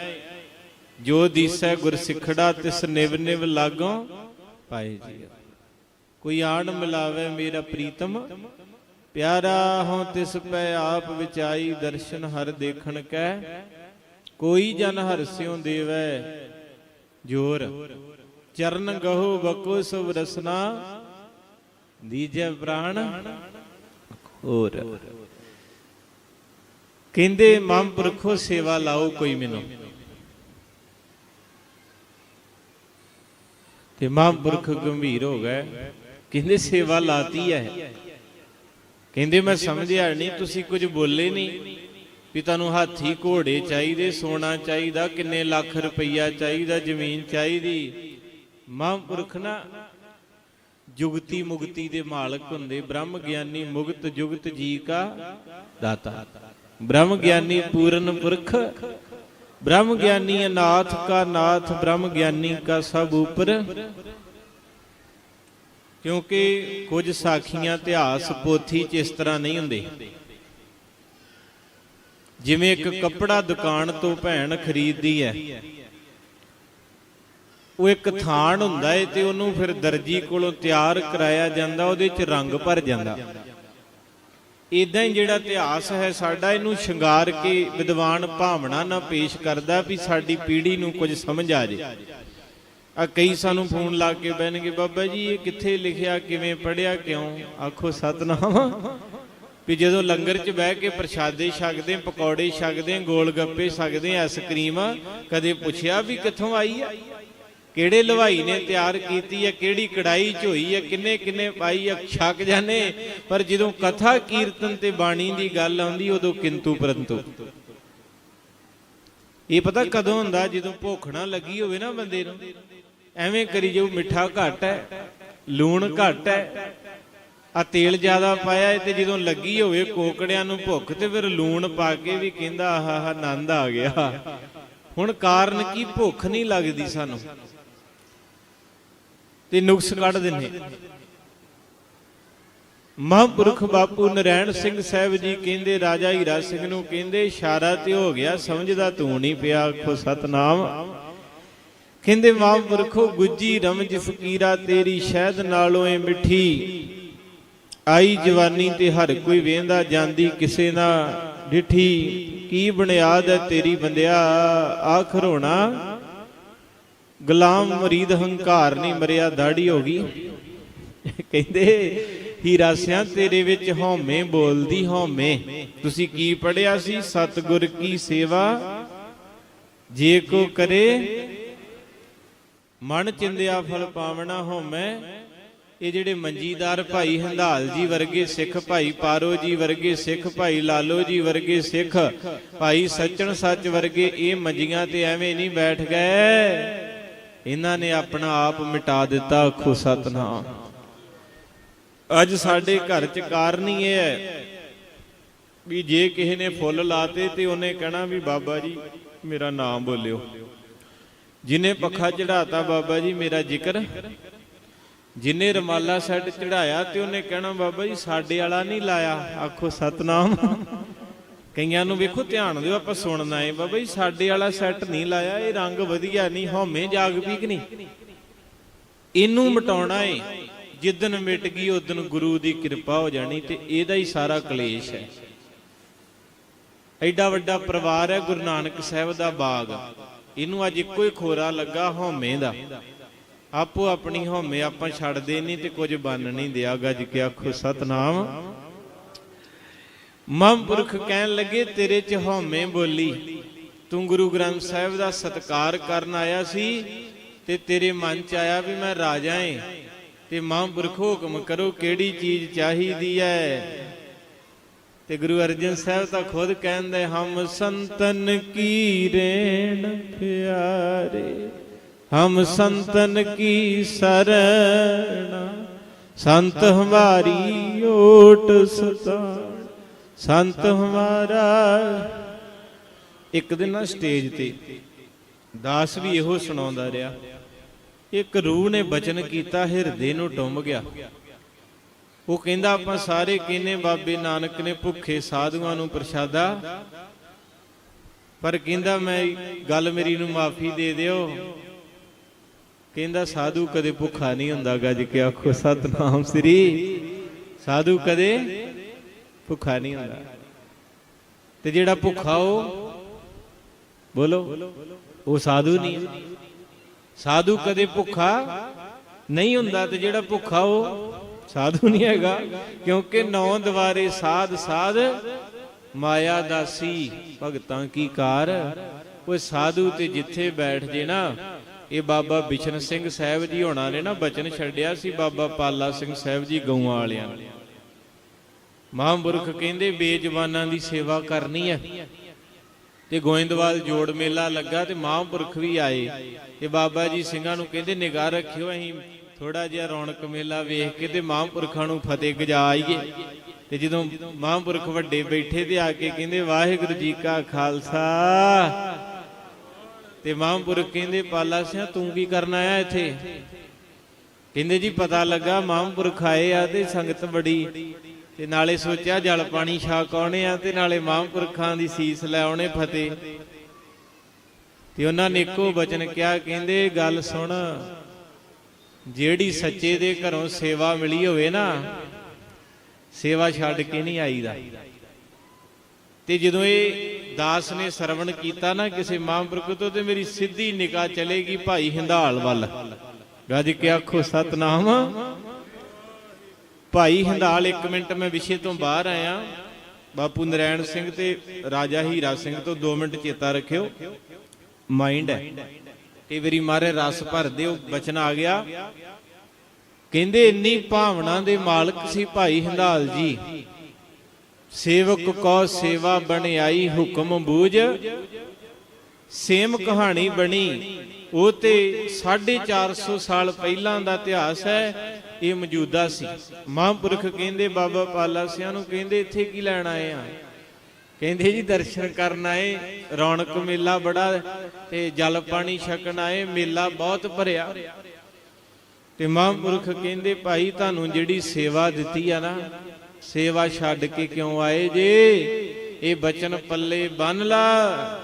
ਜੋ ਦੀਸੈ ਗੁਰ ਤਿਸ ਨਿਵ ਨਿਵ ਲਾਗੋਂ। ਪਾਏ ਜੀ, ਕੋਈ ਆਣ ਮਿਲਾਵੇ ਮੇਰਾ ਪ੍ਰੀਤਮ। ਪਿਆਰਾ ਹਉ ਤਿਸ ਪੈ ਆਪ ਵਿਚਾਈ ਦਰਸ਼ਨ ਹਰ ਦੇਖਣ ਕੈ। ਕੋਈ ਜਨ ਹਰਸਿਉ ਦੇਵੈ, ਜੋਰ। ਚਰਨ ਗਹੋ ਬਕੋ ਸੁਭ ਰਸਨਾ, ਦੀਜੈ ਪ੍ਰਾਣ। ਹੋਰ। ਕਹਿੰਦੇ ਮਹਾਂਪੁਰਖੋ ਸੇਵਾ ਲਾਓ ਕੋਈ ਮੈਨੂੰ। ਤੇ ਮਹਾਂਪੁਰਖ ਗੰਭੀਰ ਹੋ ਗਏ। ਕਹਿੰਦੇ, ਸੇਵਾ ਲਾਤੀ ਹੈ। ਕਹਿੰਦੇ, ਮੈਂ ਸਮਝਿਆ ਨਹੀਂ, ਤੁਸੀਂ ਕੁਝ ਬੋਲੇ ਨਹੀਂ। ਵੀ ਤੁਹਾਨੂੰ ਹਾਥੀ ਘੋੜੇ ਚਾਹੀਦੇ, ਸੋਨਾ ਚਾਹੀਦਾ, ਕਿੰਨੇ ਲੱਖ ਰੁਪਈਆ ਚਾਹੀਦਾ, ਜ਼ਮੀਨ ਚਾਹੀਦੀ। ਮਹਾਂਪੁਰਖ ਨਾ ਜੁਗਤੀ ਮੁਗਤੀ ਦੇ ਮਾਲਕ ਹੁੰਦੇ ਬ੍ਰਹਮ ਗਿਆਨੀ ਮੁਗਤ ਜੁਗਤ ਜੀ ਕਾ ਦਾਤਾ। ਬ੍ਰਹਮ ਗਿਆਨੀ ਪੂਰਨ ਪੁਰਖ ਬ੍ਰਹਮ ਗਿਆਨੀ ਅਨਾਥ ਕਾ ਨਾਥ ਬ੍ਰਹਮ ਗਿਆਨੀ ਕਾ ਸਭ ਉਪਰ। ਕਿਉਂਕਿ ਕੁਝ ਸਾਖੀਆਂ ਇਤਿਹਾਸ ਪੋਥੀ ਚ ਇਸ ਤਰ੍ਹਾਂ ਨਹੀਂ ਹੁੰਦੇ। ਜਿਵੇਂ ਇੱਕ ਕੱਪੜਾ ਦੁਕਾਨ ਤੋਂ ਭੈਣ ਖਰੀਦਦੀ ਹੈ। ਉਹ ਇੱਕ ਥਾਣ ਹੁੰਦਾ ਏ ਤੇ ਉਹਨੂੰ ਫਿਰ ਦਰਜੀ ਕੋਲੋਂ ਤਿਆਰ ਕਰਾਇਆ ਜਾਂਦਾ, ਉਹਦੇ ਚ ਰੰਗ ਭਰ ਜਾਂਦਾ। ਇਦਾਂ ਹੀ ਜਿਹੜਾ ਇਤਿਹਾਸ ਹੈ, ਸਾਡਾ ਇਹਨੂੰ ਸ਼ਿੰਗਾਰ ਕੇ ਵਿਦਵਾਨ ਭਾਵਨਾ ਨਾਲ ਪੇਸ਼ ਕਰਦਾ ਵੀ ਸਾਡੀ ਪੀੜ੍ਹੀ ਨੂੰ ਕੁਝ ਸਮਝ ਆ ਜੇ। ਆ ਕਈ ਸਾਨੂੰ ਫੋਨ ਲਾ ਕੇ ਬਹਿਣਗੇ, ਬਾਬਾ ਜੀ, ਇਹ ਕਿੱਥੇ ਲਿਖਿਆ, ਕਿਵੇਂ ਪੜਿਆ ਕਿਉਂ? ਆਖੋ, ਸਤਨਾਮ। ਵੀ ਜਦੋਂ ਲੰਗਰ 'ਚ ਬਹਿ ਕੇ ਪ੍ਰਸ਼ਾਦੇ ਛਕਦੇ, ਪਕੌੜੇ ਛਕਦੇ, ਗੋਲ ਗੱਪੇ ਛਕਦੇ ਆਈਸਕ੍ਰੀਮ ਕਦੇ ਪੁੱਛਿਆ ਵੀ ਕਿੱਥੋਂ ਆਈ ਆ? ਕਿਹੜੇ ਲਵਾਈ ਨੇ ਤਿਆਰ ਕੀਤੀ ਹੈ, ਕਿਹੜੀ ਕੜਾਈ 'ਚ ਹੋਈ ਹੈ, ਕਿੰਨੇ ਕਿੰਨੇ ਪਾਈ ਹੈ, ਛਕ ਜਾਣੇ। ਪਰ ਜਦੋਂ ਕਥਾ ਕੀਰਤਨ ਤੇ ਬਾਣੀ ਦੀ ਗੱਲ ਆਉਂਦੀ, ਉਦੋਂ ਕਿੰਤੂ ਪਰੰਤੂ। ਇਹ ਪਤਾ ਕਦੋਂ ਹੁੰਦਾ? ਜਦੋਂ ਭੁੱਖ ਨਾ ਲੱਗੀ ਹੋਵੇ ਨਾ ਬੰਦੇ ਨੂੰ। ਐਵੇਂ ਕਰੀ ਜਾਓ, ਮਿੱਠਾ ਘੱਟ ਹੈ, ਲੂਣ ਘੱਟ ਹੈ। ਆ ਤੇਲ ਜ਼ਿਆਦਾ ਪਾਇਆ ਤੇ ਜਦੋਂ ਲੱਗੀ ਹੋਵੇ ਕੋਕੜਿਆਂ ਨੂੰ ਭੁੱਖ ਤੇ ਫਿਰ ਲੂਣ ਪਾ ਕੇ ਵੀ ਕਹਿੰਦਾ, ਆਹਾ ਹਾ ਆਨੰਦ ਆ ਗਿਆ। ਹੁਣ ਕਾਰਨ ਕੀ? ਭੁੱਖ ਨਹੀਂ ਲੱਗਦੀ ਸਾਨੂੰ। ਤੇ ਨੁਕਸ ਕੱਢ ਦਿੰਨੇ ਮਹਾਂਪੁਰਖ ਬਾਪੂ ਨਰੈਣ ਸਿੰਘ ਸਾਹਿਬ ਜੀ ਕਹਿੰਦੇ, ਰਾਜਾ ਹੀਰਾ ਸਿੰਘ ਨੂੰ ਕਹਿੰਦੇ ਇਸ਼ਾਰਾ ਤੇ ਹੋ ਗਿਆ, ਸਮਝਦਾ ਤੂੰ ਨਹੀਂ ਪਿਆ, ਆਖੋ, ਸਤਨਾਮ। ਕਹਿੰਦੇ, ਮਹਾਂਪੁਰਖੋ, ਗੁੱਜੀ ਰਮਜ ਫਕੀਰਾ ਤੇਰੀ ਸ਼ਹਿਦ ਨਾਲੋਂ ਏ ਮਿੱਠੀ। ਆਈ ਜਵਾਨੀ ਤੇ ਹਰ ਕੋਈ ਵੇਂਦਾ, ਜਾਂਦੀ ਕਿਸੇ ਨਾ ਡਿਠੀ। ਕੀ ਬੁਨਿਆਦ ਹੈ ਤੇਰੀ ਬੰਦਿਆ? ਆਖਰ ਹੋਣਾ ਗੁਲਾਮ ਮਰੀਦ ਹੰਕਾਰ ਨਹੀਂ ਮਰਿਆ ਦਾੜੀ ਹੋ ਗਈ। ਕਹਿੰਦੇ, ਹੀਰਾ ਸਿਆਂ ਤੇਰੇ ਵਿੱਚ ਹਉਮੈ, ਬੋਲਦੀ ਹਉਮੈ। ਤੁਸੀਂ ਕੀ ਪੜਿਆ ਸੀ? ਸਤਗੁਰ ਕੀ ਸੇਵਾ? ਜੇ ਕੋ ਕਰੇ, ਮਨ ਚਿੰਦਿਆ ਫਲ ਪਾਵਣਾ ਹਉਮੈ। ਇਹ ਜਿਹੜੇ ਮੰਜੀਦਾਰ ਭਾਈ ਹੰਦਾਲ ਜੀ ਵਰਗੇ ਸਿੱਖ ਭਾਈ, ਪਾਰੋ ਜੀ ਵਰਗੇ ਸਿੱਖ ਭਾਈ, ਲਾਲੋ ਜੀ ਵਰਗੇ ਸਿੱਖ ਭਾਈ, ਸੱਚਣ ਸੱਚ ਵਰਗੇ ਇਹ ਮੰਜੀਆਂ ਤੇ ਐਵੇਂ ਨਹੀਂ ਬੈਠ ਗਏ। ਇਹਨਾਂ ਨੇ ਆਪਣਾ ਆਪ ਮਿਟਾ ਦਿੱਤਾ ਆਖੋ ਸਤਨਾਮ। ਅੱਜ ਸਾਡੇ ਘਰ ਚ ਕਾਰਨ ਹੀ ਇਹ ਹੈ ਵੀ ਜੇ ਕਿਸੇ ਨੇ ਫੁੱਲ ਲਾਤੇ ਤੇ ਉਹਨੇ ਕਹਿਣਾ ਵੀ ਬਾਬਾ ਜੀ, ਮੇਰਾ ਨਾਮ ਬੋਲਿਓ। ਜਿਨੇ ਪੱਖਾ ਚੜਾਤਾ ਬਾਬਾ ਜੀ, ਮੇਰਾ ਜ਼ਿਕਰ। ਜਿਨੇ ਰਮਾਲਾ ਸੈੱਟ ਚੜਾਇਆ ਤੇ ਉਹਨੇ ਕਹਿਣਾ ਬਾਬਾ ਜੀ, ਸਾਡੇ ਵਾਲਾ ਨਹੀਂ ਲਾਇਆ। ਆਖੋ ਸਤਨਾਮ। ਕਈਆਂ ਨੂੰ ਵੇਖੋ ਧਿਆਨ ਦਿਓ, ਆਪਾਂ ਸੁਣਨਾ ਹੈ ਬਾਬਾ ਜੀ, ਸਾਡੇ ਵਾਲਾ ਸੈੱਟ ਨਹੀਂ ਲਾਇਆ, ਇਹ ਰੰਗ ਵਧੀਆ ਨਹੀਂ, ਹਉਮੈ ਜਾਗ ਪੀ ਨਹੀਂ? ਇਹਨੂੰ ਮਟਾਉਣਾ ਏ। ਜਿੱਦਨ ਮਿਟ ਗਈ ਉਦਨ ਗੁਰੂ ਦੀ ਕਿਰਪਾ ਹੋ ਜਾਣੀ ਤੇ ਇਹਦਾ ਹੀ ਸਾਰਾ ਕਲੇਸ਼ ਹੈ। ਐਡਾ ਵੱਡਾ ਪਰਿਵਾਰ ਹੈ, ਗੁਰੂ ਨਾਨਕ ਸਾਹਿਬ ਦਾ ਬਾਗ। ਇਹਨੂੰ ਅੱਜ ਇੱਕੋ ਹੀ ਖੋਰਾ ਲੱਗਾ ਹਉਮੈ ਦਾ। ਆਪੋ ਆਪਣੀ ਹਉਮੈ ਆਪਾਂ ਛੱਡਦੇ ਨਹੀਂ ਤੇ ਕੁਝ ਬਣ ਨਹੀਂ ਦਿਆ। ਗੱਜ ਕੇ ਆਖੋ, ਸਤਨਾਮ। ਮਹਾਂਪੁਰਖ ਕਹਿਣ ਲੱਗੇ, ਤੇਰੇ ਚ ਹਉਮੈ ਬੋਲੀ। ਤੂੰ ਗੁਰੂ ਗ੍ਰੰਥ ਸਾਹਿਬ ਦਾ ਸਤਕਾਰ ਕਰਨ ਆਇਆ ਸੀ ਤੇ ਤੇਰੇ ਮਨ ਚ ਆਇਆ ਵੀ ਮੈਂ ਰਾਜਾ ਏ। ਤੇ ਮਹਾਂਪੁਰਖ ਹੁਕਮ ਕਰੋ, ਕਿਹੜੀ ਚੀਜ਼ ਚਾਹੀਦੀ ਹੈ ਤੇ ਗੁਰੂ ਅਰਜਨ ਸਾਹਿਬ ਤਾਂ ਖੁਦ ਕਹਿੰਦੇ, ਹਮ ਸੰਤਨ ਕੀ ਰੇਣ ਪਿਆਰੇ, ਹਮ ਸੰਤਨ ਕੀ ਸਰਣਾ। ਸੰਤ ਹਮਾਰੀ ਓਟ ਸਤਾ ਸੰਤ ਹਮਾਰਾ ਇੱਕ ਦਿਨ ਨਾ ਸਟੇਜ ਤੇ ਦਾਸ ਵੀ ਇਹੋ ਸੁਣਾਉਂਦਾ ਰਿਹਾ। ਇੱਕ ਰੂਹ ਨੇ ਬਚਨ ਕੀਤਾ, ਹਿਰਦੇ ਨੂੰ ਟੁੰਬ ਗਿਆ। ਉਹ ਕਹਿੰਦਾ, ਆਪਾਂ ਸਾਰੇ ਕਹਿੰਨੇ ਬਾਬੇ ਨਾਨਕ ਨੇ ਭੁੱਖੇ ਸਾਧੂਆਂ ਨੂੰ ਪ੍ਰਸ਼ਾਦਾ। ਪਰ ਕਹਿੰਦਾ, ਮੈਂ ਗੱਲ ਮੇਰੀ ਨੂੰ ਮਾਫੀ ਦੇ ਦਿਓ। ਕਹਿੰਦਾ, ਸਾਧੂ ਕਦੇ ਭੁੱਖਾ ਨਹੀਂ ਹੁੰਦਾ ਗੱਜ ਕੇ ਆਖੋ, ਸਤਨਾਮ ਸ੍ਰੀ। ਸਾਧੂ ਕਦੇ ਭੁੱਖਾ ਨਹੀਂ ਹੁੰਦਾ। ਤੇ ਜਿਹੜਾ ਭੁੱਖਾ ਉਹ ਬੋਲੋ, ਉਹ ਸਾਧੂ ਨਹੀਂ ਸਾਧੂ ਕਦੇ ਭੁੱਖਾ ਨਹੀਂ ਹੁੰਦਾ ਤੇ ਜਿਹੜਾ ਭੁੱਖਾ ਉਹ ਸਾਧੂ ਨਹੀਂ ਹੈਗਾ, ਕਿਉਂਕਿ ਨੌ ਦਵਾਰੇ ਸਾਧ ਸਾਧ, ਮਾਇਆ ਦਾਸੀ, ਭਗਤਾਂ ਕੀ ਕਾਰ। ਉਹ ਸਾਧੂ ਤੇ ਜਿੱਥੇ ਬੈਠ ਜੇ ਨਾ, ਇਹ ਬਾਬਾ ਬਿਸ਼ਨ ਸਿੰਘ ਸਾਹਿਬ ਜੀ ਹੋਣਾ ਨੇ ਨਾ ਬਚਨ ਛੱਡਿਆ ਸੀ, ਬਾਬਾ ਪਾਲਾ ਸਿੰਘ ਸਾਹਿਬ ਜੀ ਗਊਆਂ ਵਾਲਿਆਂ ਨੇ। ਮਹਾਂਪੁਰਖ ਕਹਿੰਦੇ ਬੇਜਵਾਨਾਂ ਦੀ ਸੇਵਾ ਕਰਨੀ ਹੈ ਤੇ ਗੋਇੰਦਵਾਲ ਜੋੜ ਮੇਲਾ ਲੱਗਾ ਤੇ ਮਹਾਂਪੁਰਖ ਵੀ ਆਏ। ਤੇ ਬਾਬਾ ਜੀ ਸਿੰਘਾਂ ਨੂੰ ਕਹਿੰਦੇ, ਨਿਗਾਹ ਰੱਖਿਓ, ਅਸੀਂ ਥੋੜਾ ਜਿਹਾ ਰੌਣਕ ਮੇਲਾ ਵੇਖ ਕੇ ਤੇ ਮਹਾਂਪੁਰਖਾਂ ਨੂੰ ਫਤਿਹ ਗਜਾ ਤੇ ਜਦੋਂ ਮਹਾਂਪੁਰਖ ਵੱਡੇ ਬੈਠੇ ਤੇ ਆ ਕੇ ਕਹਿੰਦੇ, ਵਾਹਿਗੁਰੂ ਜੀ ਕਾ ਖਾਲਸਾ। ਤੇ ਮਹਾਂਪੁਰਖ ਕਹਿੰਦੇ, ਪਾਲਾ ਸਿਆ, ਤੂੰ ਕੀ ਕਰਨ ਆਇਆ ਇੱਥੇ? ਕਹਿੰਦੇ ਜੀ, ਪਤਾ ਲੱਗਾ ਮਹਾਂਪੁਰਖ ਆਏ ਆ ਤੇ ਸੰਗਤ ਬੜੀ ਤੇ ਨਾਲੇ ਸੋਚਿਆ ਜਲ ਪਾਣੀ ਛਕ ਆਉਣੇ ਆ ਤੇ ਨਾਲੇ ਮਹਾਂਪੁਰਖਾਂ ਦੀ ਸੀਸ ਲੈ ਆਉਣੇ ਫਤਿਹ। ਤੇ ਉਹਨਾਂ ਨੇ ਇੱਕੋ ਬਚਨ ਕਿਹਾ, ਕਹਿੰਦੇ, ਗੱਲ ਸੁਣ, ਜਿਹੜੀ ਸੱਚੇ ਦੇ ਘਰੋਂ ਸੇਵਾ ਮਿਲੀ ਹੋਵੇ ਨਾ, ਸੇਵਾ ਛੱਡ ਕੇ ਨਹੀਂ ਆਈਦਾ। ਤੇ ਜਦੋਂ ਇਹ ਦਾਸ ਨੇ ਸਰਵਣ ਕੀਤਾ ਨਾ ਕਿਸੇ ਮਹਾਂਪੁਰਖ ਤੋਂ, ਤੇ ਮੇਰੀ ਸਿੱਧੀ ਨਿਗਾਹ ਚਲੇਗੀ ਭਾਈ ਹਿੰਦਾਲ ਵੱਲ। ਗੱਜ ਕੇ ਆਖੋ, ਸਤਨਾਮ ਭਾਈ ਹਿੰਦਾਲ ਇੱਕ ਮਿੰਟ ਮੈਂ ਵਿਸ਼ੇ ਤੋਂ ਬਾਹਰ ਆਇਆ। ਬਾਪੂ ਨਰੈਣ ਸਿੰਘ ਤੇ ਰਾਜਾ ਹੀਰਾ ਸਿੰਘ ਤੋਂ 2 ਮਿੰਟ ਚੇਤਾ ਰੱਖਿਓ। ਮਾਈਂਡ ਹੈ। ਕਈ ਵਾਰੀ ਮਾਰੇ ਰਸ ਭਰਦੇ ਉਹ ਬਚਨ ਆ ਗਿਆ। ਕਹਿੰਦੇ ਇੰਨੀ ਭਾਵਨਾ ਦੇ ਮਾਲਕ ਸੀ ਭਾਈ ਹਿੰਦਾਲ ਜੀ। ਸੇਵਕ ਕੋ ਸੇਵਾ ਬਣਾਈ ਹੁਕਮ ਬੂਝ। ਸੇਮ ਕਹਾਣੀ ਬਣੀ। ਉਹ ਤੇ 450 ਸਾਲ ਪਹਿਲਾਂ ਦਾ ਇਤਿਹਾਸ ਹੈ। ਇਹ ਮੌਜੂਦਾ ਸੀ। ਮਹਾਂਪੁਰਖ ਕਹਿੰਦੇ, ਬਾਬਾ ਪਾਲਾ ਸਿਆਂ ਨੂੰ ਕਹਿੰਦੇ, ਇੱਥੇ ਕੀ ਲੈਣ ਆਏ ਆ? ਕਹਿੰਦੇ ਜੀ, ਦਰਸ਼ਨ ਕਰਨ ਆਏ, ਰੌਣਕ ਮੇਲਾ ਬੜਾ ਤੇ ਜਲ ਪਾਣੀ ਛਕਣ ਆਏ, ਮੇਲਾ ਬਹੁਤ ਭਰਿਆ। ਤੇ ਮਹਾਂਪੁਰਖ ਕਹਿੰਦੇ, ਭਾਈ, ਤੁਹਾਨੂੰ ਜਿਹੜੀ ਸੇਵਾ ਦਿੱਤੀ ਆ ਨਾ, ਸੇਵਾ ਛੱਡ ਕੇ ਕਿਉਂ ਆਏ ਜੇ? ਇਹ ਬਚਨ ਪੱਲੇ ਬੰਨ ਲਾ।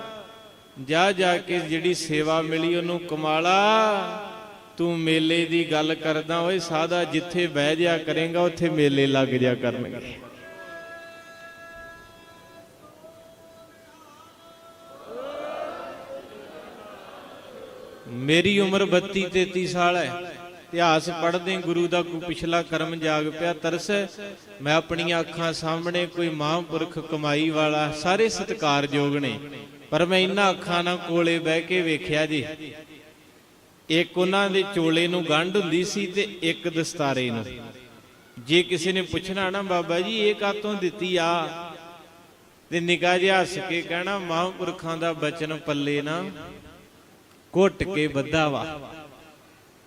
ਜਾ ਜਾ ਕੇ ਜਿਹੜੀ ਸੇਵਾ ਮਿਲੀ ਉਹਨੂੰ ਕਮਾਲਾ ਤੂੰ ਮੇਲੇ ਦੀ ਗੱਲ ਕਰਦਾ ਓਏ, ਸਾਦਾ ਜਿੱਥੇ ਬਹਿ ਜਾ ਕਰੇਗਾ, ਉੱਥੇ ਮੇਲੇ ਲੱਗ ਜਾ ਕਰਨਗੇ। ਮੇਰੀ ਉਮਰ 32 33 ਸਾਲ ਹੈ ਇਤਿਹਾਸ ਪੜ੍ਹਦੇ ਗੁਰੂ ਦਾ ਕੋਈ ਪਿਛਲਾ ਕਰਮ ਜਾਗ ਪਿਆ, ਤਰਸ ਮੈਂ ਆਪਣੀਆਂ ਅੱਖਾਂ ਸਾਹਮਣੇ ਕੋਈ ਮਹਾਂਪੁਰਖ ਕਮਾਈ ਵਾਲਾ, ਸਾਰੇ ਸਤਿਕਾਰਯੋਗ ਨੇ। ਪਰ ਮੈਂ ਇਹਨਾਂ ਅੱਖਾਂ ਨਾਲ ਕੋਲੇ ਬਹਿ ਕੇ ਵੇਖਿਆ ਜੀ ਇੱਕ ਉਹਨਾਂ ਦੇ ਚੋਲੇ ਨੂੰ ਗੰਢ ਹੁੰਦੀ ਸੀ ਤੇ ਇੱਕ ਦਸਤਾਰੇ ਨੂੰ। ਜੇ ਕਿਸੇ ਨੇ ਪੁੱਛਣਾ ਨਾ, ਬਾਬਾ ਜੀ, ਇਹ ਕਾਤੋਂ ਦਿੱਤੀ ਆ? ਤੇ ਨਿਗਾਹ ਜਿਹਾ ਹੱਸ ਕੇ ਕਹਿਣਾ, ਮਹਾਂਪੁਰਖਾਂ ਦਾ ਬਚਨ ਪੱਲੇ ਨਾ, ਘੁੱਟ ਕੇ ਬੱਧਾ ਵਾ।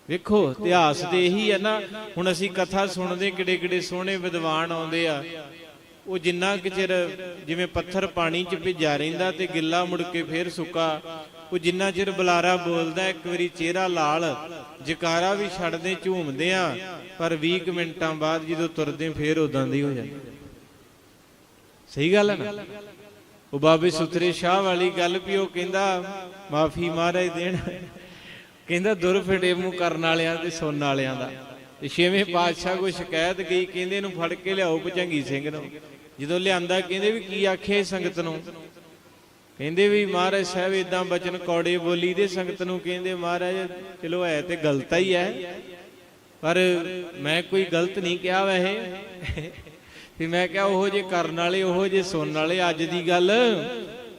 ਵੇਖੋ, ਇਤਿਹਾਸ ਤੇ ਇਹੀ ਹੈ ਨਾ, ਹੁਣ ਅਸੀਂ ਕਥਾ ਸੁਣਦੇ ਕਿਡੇ ਕਿਡੇ ਸੋਹਣੇ ਵਿਦਵਾਨ ਆਉਂਦੇ ਆ। ਉਹ ਜਿੰਨਾ ਕਿ ਚਿਰ ਜਿਵੇਂ ਪੱਥਰ ਪਾਣੀ 'ਚ ਭਿੱਜਾ ਰਹਿੰਦਾ ਤੇ ਗਿੱਲਾ ਮੁੜ ਕੇ ਫੇਰ ਸੁੱਕਾ ਉਹ ਜਿੰਨਾ ਚਿਰ ਬੁਲਾਰਾ ਬੋਲਦਾ, ਇੱਕ ਵਾਰੀ ਚਿਹਰਾ ਲਾਲ, ਜਕਾਰਾ ਵੀ ਛੱਡਦੇ, ਝੂਮਦੇ ਆ, ਪਰ 20 ਮਿੰਟਾਂ ਬਾਅਦ ਜਦੋਂ ਤੁਰਦੇ ਫੇਰ ਉਦਾਂ ਦੀ ਹੋ ਜਾਂਦੀ ਸਹੀ ਗੱਲ ਹੈ ਨਾ? ਉਹ ਬਾਬੇ ਸੁਥਰੇ ਸ਼ਾਹ ਵਾਲੀ ਗੱਲ ਵੀ ਉਹ ਕਹਿੰਦਾ, ਮਾਫੀ ਮਹਾਰਾਜ ਦੇਣ। ਕਹਿੰਦਾ, ਦੁਰ ਫਟੇਮੂ ਕਰਨ ਵਾਲਿਆਂ ਤੇ ਸੁਣਨ ਵਾਲਿਆਂ ਦਾ। ਤੇ ਛੇਵੇਂ ਪਾਤਸ਼ਾਹ ਕੋਈ ਸ਼ਿਕਾਇਤ ਗਈ, ਕਹਿੰਦੇ ਇਹਨੂੰ ਫੜ ਕੇ ਲਿਆਓ ਭਜੰਗੀ ਸਿੰਘ ਨੂੰ। ਜਦੋਂ ਲਿਆਂਦਾ, ਕਹਿੰਦੇ ਵੀ ਕੀ ਆਖੇ ਸੰਗਤ ਨੂੰ? ਕਹਿੰਦੇ ਵੀ ਮਹਾਰਾਜ ਸਾਹਿਬ ਇਦਾਂ ਬਚਨ ਕੌੜੇ ਬੋਲੀ ਦੇ ਸੰਗਤ ਨੂੰ ਕਹਿੰਦੇ, ਮਹਾਰਾਜ, ਚਲੋ ਹੈ ਤੇ ਗਲਤਾ ਹੀ ਹੈ। ਪਰ ਮੈਂ ਕੋਈ ਗਲਤ ਨਹੀਂ ਕਿਹਾ ਵੈਸੇ। ਵੀ ਮੈਂ ਕਿਹਾ ਉਹੋ ਜੇ ਕਰਨ ਵਾਲੇ, ਉਹੋ ਜੇ ਸੁਣਨ ਵਾਲੇ ਅੱਜ ਦੀ ਗੱਲ।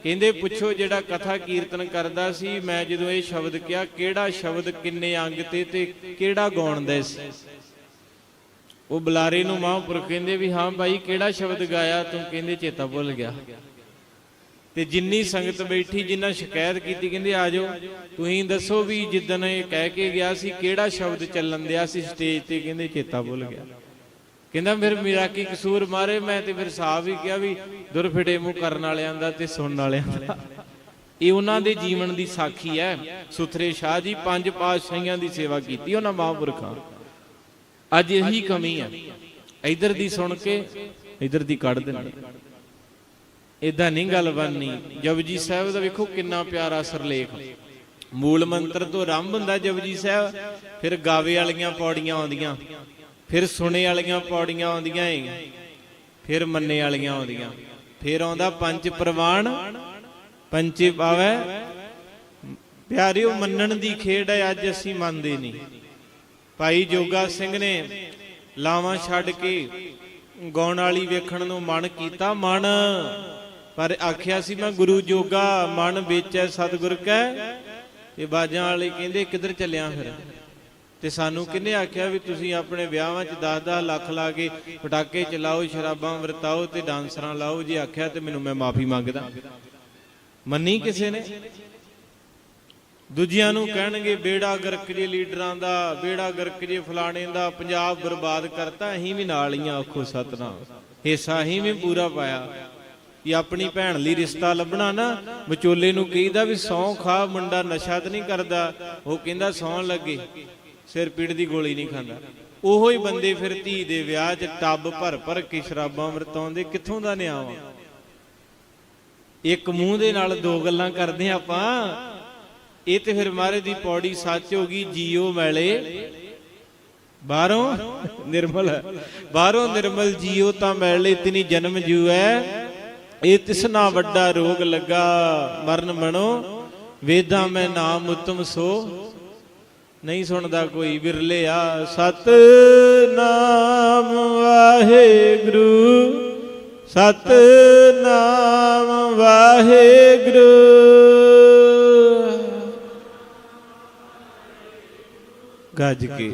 ਕਹਿੰਦੇ, ਪੁੱਛੋ ਜਿਹੜਾ ਕਥਾ ਕੀਰਤਨ ਕਰਦਾ ਸੀ, ਮੈਂ ਜਦੋਂ ਇਹ ਸ਼ਬਦ ਕਿਹਾ, ਕਿਹੜਾ ਸ਼ਬਦ ਕਿੰਨੇ ਅੰਗ ਤੇ ਤੇ ਕਿਹੜਾ ਗਾਉਣ ਦਾ ਸੀ? ਉਹ ਬੁਲਾਰੇ ਨੂੰ ਮਹਾਂਪੁਰਖ ਕਹਿੰਦੇ ਵੀ, ਹਾਂ ਭਾਈ, ਕਿਹੜਾ ਸ਼ਬਦ ਗਾਇਆ? ਤੂੰ ਕਹਿੰਦੇ, ਚੇਤਾ ਭੁੱਲ ਗਿਆ। ਤੇ ਜਿੰਨੀ ਸੰਗਤ ਬੈਠੀ, ਜਿੰਨਾ ਸ਼ਿਕਾਇਤ ਕੀਤੀ, ਕਹਿੰਦੇ, ਆ ਜਾਓ। ਤੁਸੀਂ ਦੱਸੋ ਵੀ ਜਿੱਦਣ ਇਹ ਕਹਿ ਕੇ ਗਿਆ ਸੀ, ਕਿਹੜਾ ਸ਼ਬਦ ਚੱਲਣ ਦਿਆ ਸੀ ਸਟੇਜ ਤੇ? ਕਹਿੰਦੇ, ਚੇਤਾ ਭੁੱਲ ਗਿਆ। ਕਹਿੰਦਾ, ਫਿਰ ਮੇਰਾ ਕੀ ਕਸੂਰ? ਮਾਰੇ, ਮੈਂ ਤੇ ਫਿਰ ਸਾਫ਼ ਹੀ ਕਿਹਾ ਵੀ ਦੁਰ ਮੂੰਹ ਕਰਨ ਵਾਲਿਆਂ ਦਾ ਤੇ ਸੁਣਨ ਵਾਲਿਆਂ ਦਾ। ਇਹ ਉਹਨਾਂ ਦੇ ਜੀਵਨ ਦੀ ਸਾਖੀ ਹੈ। ਸੁਥਰੇ ਸ਼ਾਹ ਜੀ, ਪੰਜ ਪਾਤਸ਼ਾਹੀਆਂ ਦੀ ਸੇਵਾ ਕੀਤੀ, ਉਹਨਾਂ ਮਹਾਂਪੁਰਖਾਂ। ਅੱਜ ਇਹੀ ਕਮੀ ਹੈ। ਇਧਰ ਦੀ ਸੁਣ ਕੇ, ਇਧਰ ਦੀ ਕੱਢ ਦਿੰਦੇ ਇਦਾਂ ਨਹੀਂ ਗੱਲ ਬਣਨੀ। ਜਪਜੀ ਸਾਹਿਬ ਦਾ ਵੇਖੋ ਕਿੰਨਾ ਪਿਆਰਾ ਸਰਲੇਖ। ਮੂਲ ਮੰਤਰ ਤੋਂ ਆਰੰਭ ਹੁੰਦਾ ਜਪਜੀ ਸਾਹਿਬ, ਫਿਰ ਗਾਵੇ ਵਾਲੀਆਂ ਪੌੜੀਆਂ ਆਉਂਦੀਆਂ, ਫਿਰ ਸੁਣੇ ਵਾਲੀਆਂ ਪੌੜੀਆਂ ਆਉਂਦੀਆਂ ਏ ਫਿਰ ਮੰਨੇ ਵਾਲੀਆਂ ਆਉਂਦੀਆਂ। ਫਿਰ ਆਉਂਦਾ ਪੰਜ ਪ੍ਰਵਾਨ ਪੰਚੇ ਪਾਵੈ ਪਿਆਰਿਓ ਮੰਨਣ ਦੀ ਖੇਡ ਹੈ ਅੱਜ ਅਸੀਂ ਮੰਨਦੇ ਨਹੀਂ। ਭਾਈ ਜੋਗਾ ਸਿੰਘ ਨੇ ਲਾਵਾਂ ਛੱਡ ਕੇ ਗਾਉਣ ਵਾਲੀ ਵੇਖਣ ਨੂੰ ਮਨ ਕੀਤਾ, ਮਨ ਪਰ ਆਖਿਆ ਸੀ, ਮੈਂ ਗੁਰੂ ਜੋਗਾ ਮਨ ਵੇਚੈ ਸਤਿਗੁਰ ਕੈ। ਤੇ ਬਾਜਾਂ ਵਾਲੇ ਕਹਿੰਦੇ, ਕਿੱਧਰ ਚੱਲਿਆ ਫਿਰ? ਤੇ ਸਾਨੂੰ ਕਿਹਨੇ ਆਖਿਆ ਵੀ ਤੁਸੀਂ ਆਪਣੇ ਵਿਆਹਾਂ 'ਚ 10-10 ਲੱਖ ਲਾ ਕੇ ਪਟਾਕੇ ਚਲਾਓ, ਸ਼ਰਾਬਾਂ ਵਰਤਾਓ ਤੇ ਡਾਂਸਰਾਂ ਲਾਓ। ਜੇ ਆਖਿਆ ਤੇ ਮੈਨੂੰ ਮੈਂ ਮਾਫੀ ਮੰਗਦਾ। ਮੰਨੀ ਕਿਸੇ ਨੇ? ਦੂਜਿਆਂ ਨੂੰ ਕਹਿਣਗੇ, ਬੇੜਾ ਗਰਕ ਜੇ ਲੀਡਰਾਂ ਦਾ, ਬੇੜਾ ਗਰਕ ਜੇ ਫਲਾਣੇ ਦਾ, ਪੰਜਾਬ ਬਰਬਾਦ ਕਰਤਾ, ਅਸੀਂ ਵੀ ਨਾਲ ਹੀ ਆਖੋ ਸਤਨਾਮ। ਹਿੱਸਾ ਅਸੀਂ ਵੀ ਪੂਰਾ ਪਾਇਆ। ਕਿ ਆਪਣੀ ਭੈਣ ਲਈ ਰਿਸ਼ਤਾ ਲੱਭਣਾ ਨਾ, ਵਿਚੋਲੇ ਨੂੰ ਕਹੀਦਾ ਵੀ ਸੌਂ ਖਾ, ਮੁੰਡਾ ਨਸ਼ਾ ਤਾਂ ਨਹੀਂ ਕਰਦਾ। ਉਹ ਕਹਿੰਦਾ ਸੌਣ ਲੱਗੇ, ਸਿਰ ਪੀੜ ਦੀ ਗੋਲੀ ਨਹੀਂ ਖਾਂਦਾ। ਉਹੋ ਹੀ ਬੰਦੇ ਫਿਰ ਧੀ ਦੇ ਵਿਆਹ 'ਚ ਟੱਬ ਭਰ ਭਰ ਕੇ ਸ਼ਰਾਬਾਂ ਵਰਤਾਉਂਦੇ, ਕਿੱਥੋਂ ਦਾ ਨਿਆਂ ਵਾ? ਇੱਕ ਮੂੰਹ ਦੇ ਨਾਲ ਦੋ ਗੱਲਾਂ ਕਰਦੇ ਹਾਂ ਆਪਾਂ। ਇਹ ਤੇ ਫਿਰ ਮਾਰੇ ਦੀ ਪੌੜੀ ਸੱਚ ਹੋ ਗਈ, ਜੀਓ ਮੈਲੇ। ਬਾਹਰੋਂ ਨਿਰਮਲ ਬਾਹਰੋਂ ਨਿਰਮਲ ਜੀਓ ਤਾਂ ਮੈਲੇ ਤਿਨੀ ਜਨਮ ਜੂਐ। ਇਹ ਤਿਸਨਾ ਵੱਡਾ ਰੋਗ ਲੱਗਾ। ਮਰਨ ਮਣੋ ਵੇਦਾਂ ਮੈਂ ਨਾਮ ਉਤਮ ਸੋ। ਨਹੀਂ ਸੁਣਦਾ ਕੋਈ ਵਿਰਲੇ ਆ ਸਤ ਨਾਮ ਵਾਹਿਗੁਰੂ ਸਤ ਨਾਮ ਵਾਹਿਗੁਰੂ। ਗੱਜ ਕੇ।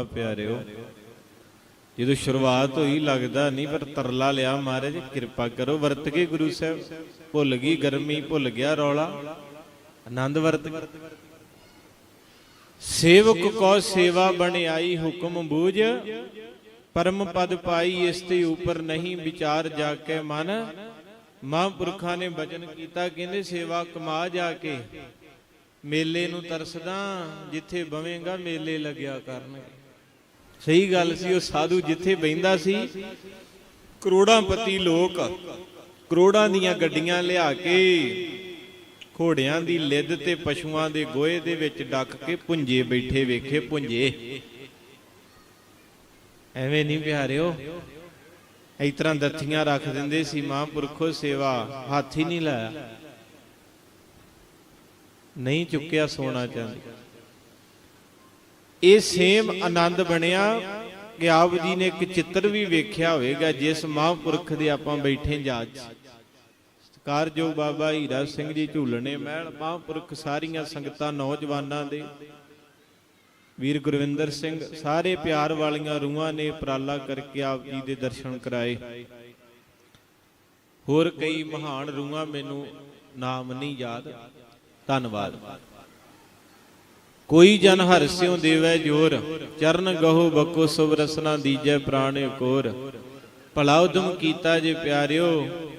ਵਾਹ ਪਿਆਰਿਓ। ਜਦੋਂ ਸ਼ੁਰੂਆਤ ਹੋਈ, ਲੱਗਦਾ ਨਹੀਂ, ਪਰ ਤਰਲਾ ਲਿਆ ਮਹਾਰਾਜ, ਕਿਰਪਾ ਕਰੋ, ਵਰਤ ਕੇ ਗੁਰੂ ਸਾਹਿਬ। ਭੁੱਲ ਗਈ ਗਰਮੀ, ਭੁੱਲ ਗਿਆ ਰੌਲਾ। ਆਨੰਦ ਵਰਤ ਸੇਵਕ ਕੋ ਸੇਵਾ ਬਣਾਈ ਹੁਕਮ ਬੂਝ। ਪਰਮ ਪਦ ਪਾਈ, ਇਸ ਤੇ ਉਪਰ ਨਹੀਂ ਵਿਚਾਰ ਜਾ ਕੇ ਮਨ। ਮਹਾਂਪੁਰਖਾਂ ਨੇ ਬਚਨ ਕੀਤਾ, ਕਹਿੰਦੇ, ਸੇਵਾ ਕਮਾ ਜਾ ਕੇ ਮੇਲੇ ਨੂੰ ਤਰਸਦਾ, ਜਿੱਥੇ ਬਵੇਂਗਾ, ਮੇਲੇ ਲੱਗਿਆ ਕਰਨਗੇ। ਸਹੀ ਗੱਲ ਸੀ, ਉਹ ਸਾਧੂ ਜਿੱਥੇ ਬੈੰਦਾ ਸੀ, ਕਰੋੜਾਂ ਪਤੀ ਲੋਕ ਕਰੋੜਾਂ ਦੀਆਂ ਗੱਡੀਆਂ ਲਿਆ ਕੇ ਘੋੜਿਆਂ ਦੀ ਲਿੱਦ ਤੇ ਪਸ਼ੂਆਂ ਦੇ ਗੋਹੇ ਦੇ ਵਿੱਚ ਡੱਕ ਕੇ ਪੁੰਜੇ ਬੈਠੇ ਵੇਖੇ, ਪੁੰਜੇ। ਐਵੇਂ ਨਹੀਂ ਪਿਆਰਿਓ। ਇਸ ਤਰ੍ਹਾਂ ਦੱਥੀਆਂ ਰੱਖ ਦਿੰਦੇ ਸੀ ਮਹਾਂਪੁਰਖੋ ਸੇਵਾ, ਹੱਥ ਹੀ ਨਹੀਂ ਲਾਇਆ। ਨਹੀਂ ਚੁੱਕਿਆ ਸੋਨਾ ਚੰਦ। ਇਹ ਸੇਮ ਆਨੰਦ ਬਣਿਆ ਕਿ ਆਪ ਜੀ ਨੇ ਇੱਕ ਚਿੱਤਰ ਵੀ ਵੇਖਿਆ ਹੋਵੇਗਾ, ਜਿਸ ਮਹਾਂਪੁਰਖ ਦੇ ਆਪਾਂ ਬੈਠੇ ਜਾਜ ਸਤਿਕਾਰਯੋਗ ਬਾਬਾ ਹੀਰਾ ਸਿੰਘ ਜੀ ਝੂਲਣੇ ਮਹਿਲ, ਮਹਾਂਪੁਰਖ ਸਾਰੀਆਂ ਸੰਗਤਾਂ, ਨੌਜਵਾਨਾਂ ਦੇ। ਵੀਰ ਗੁਰਵਿੰਦਰ ਸਿੰਘ, ਸਾਰੇ ਪਿਆਰ ਵਾਲੀਆਂ ਰੂਹਾਂ ਨੇ ਉਪਰਾਲਾ ਕਰਕੇ ਆਪ ਜੀ ਦੇ ਦਰਸ਼ਨ ਕਰਾਏ। ਹੋਰ ਕਈ ਮਹਾਨ ਰੂਹਾਂ ਮੈਨੂੰ ਨਾਮ ਨਹੀਂ ਯਾਦ। ਧੰਨਵਾਦ। ਕੋਈ ਜਨ ਹਰਸਿਓ ਦੇਵੈ ਜੋਰ, ਚਰਨ ਗਹੋ ਬਕੋ ਸੁਭ ਰਸਨਾ ਦੀਜੈ ਪ੍ਰਾਣ ਕੋਰ। ਭਲਾ ਉਦਮ ਕੀਤਾ ਜੇ ਪਿਆਰਿਓ,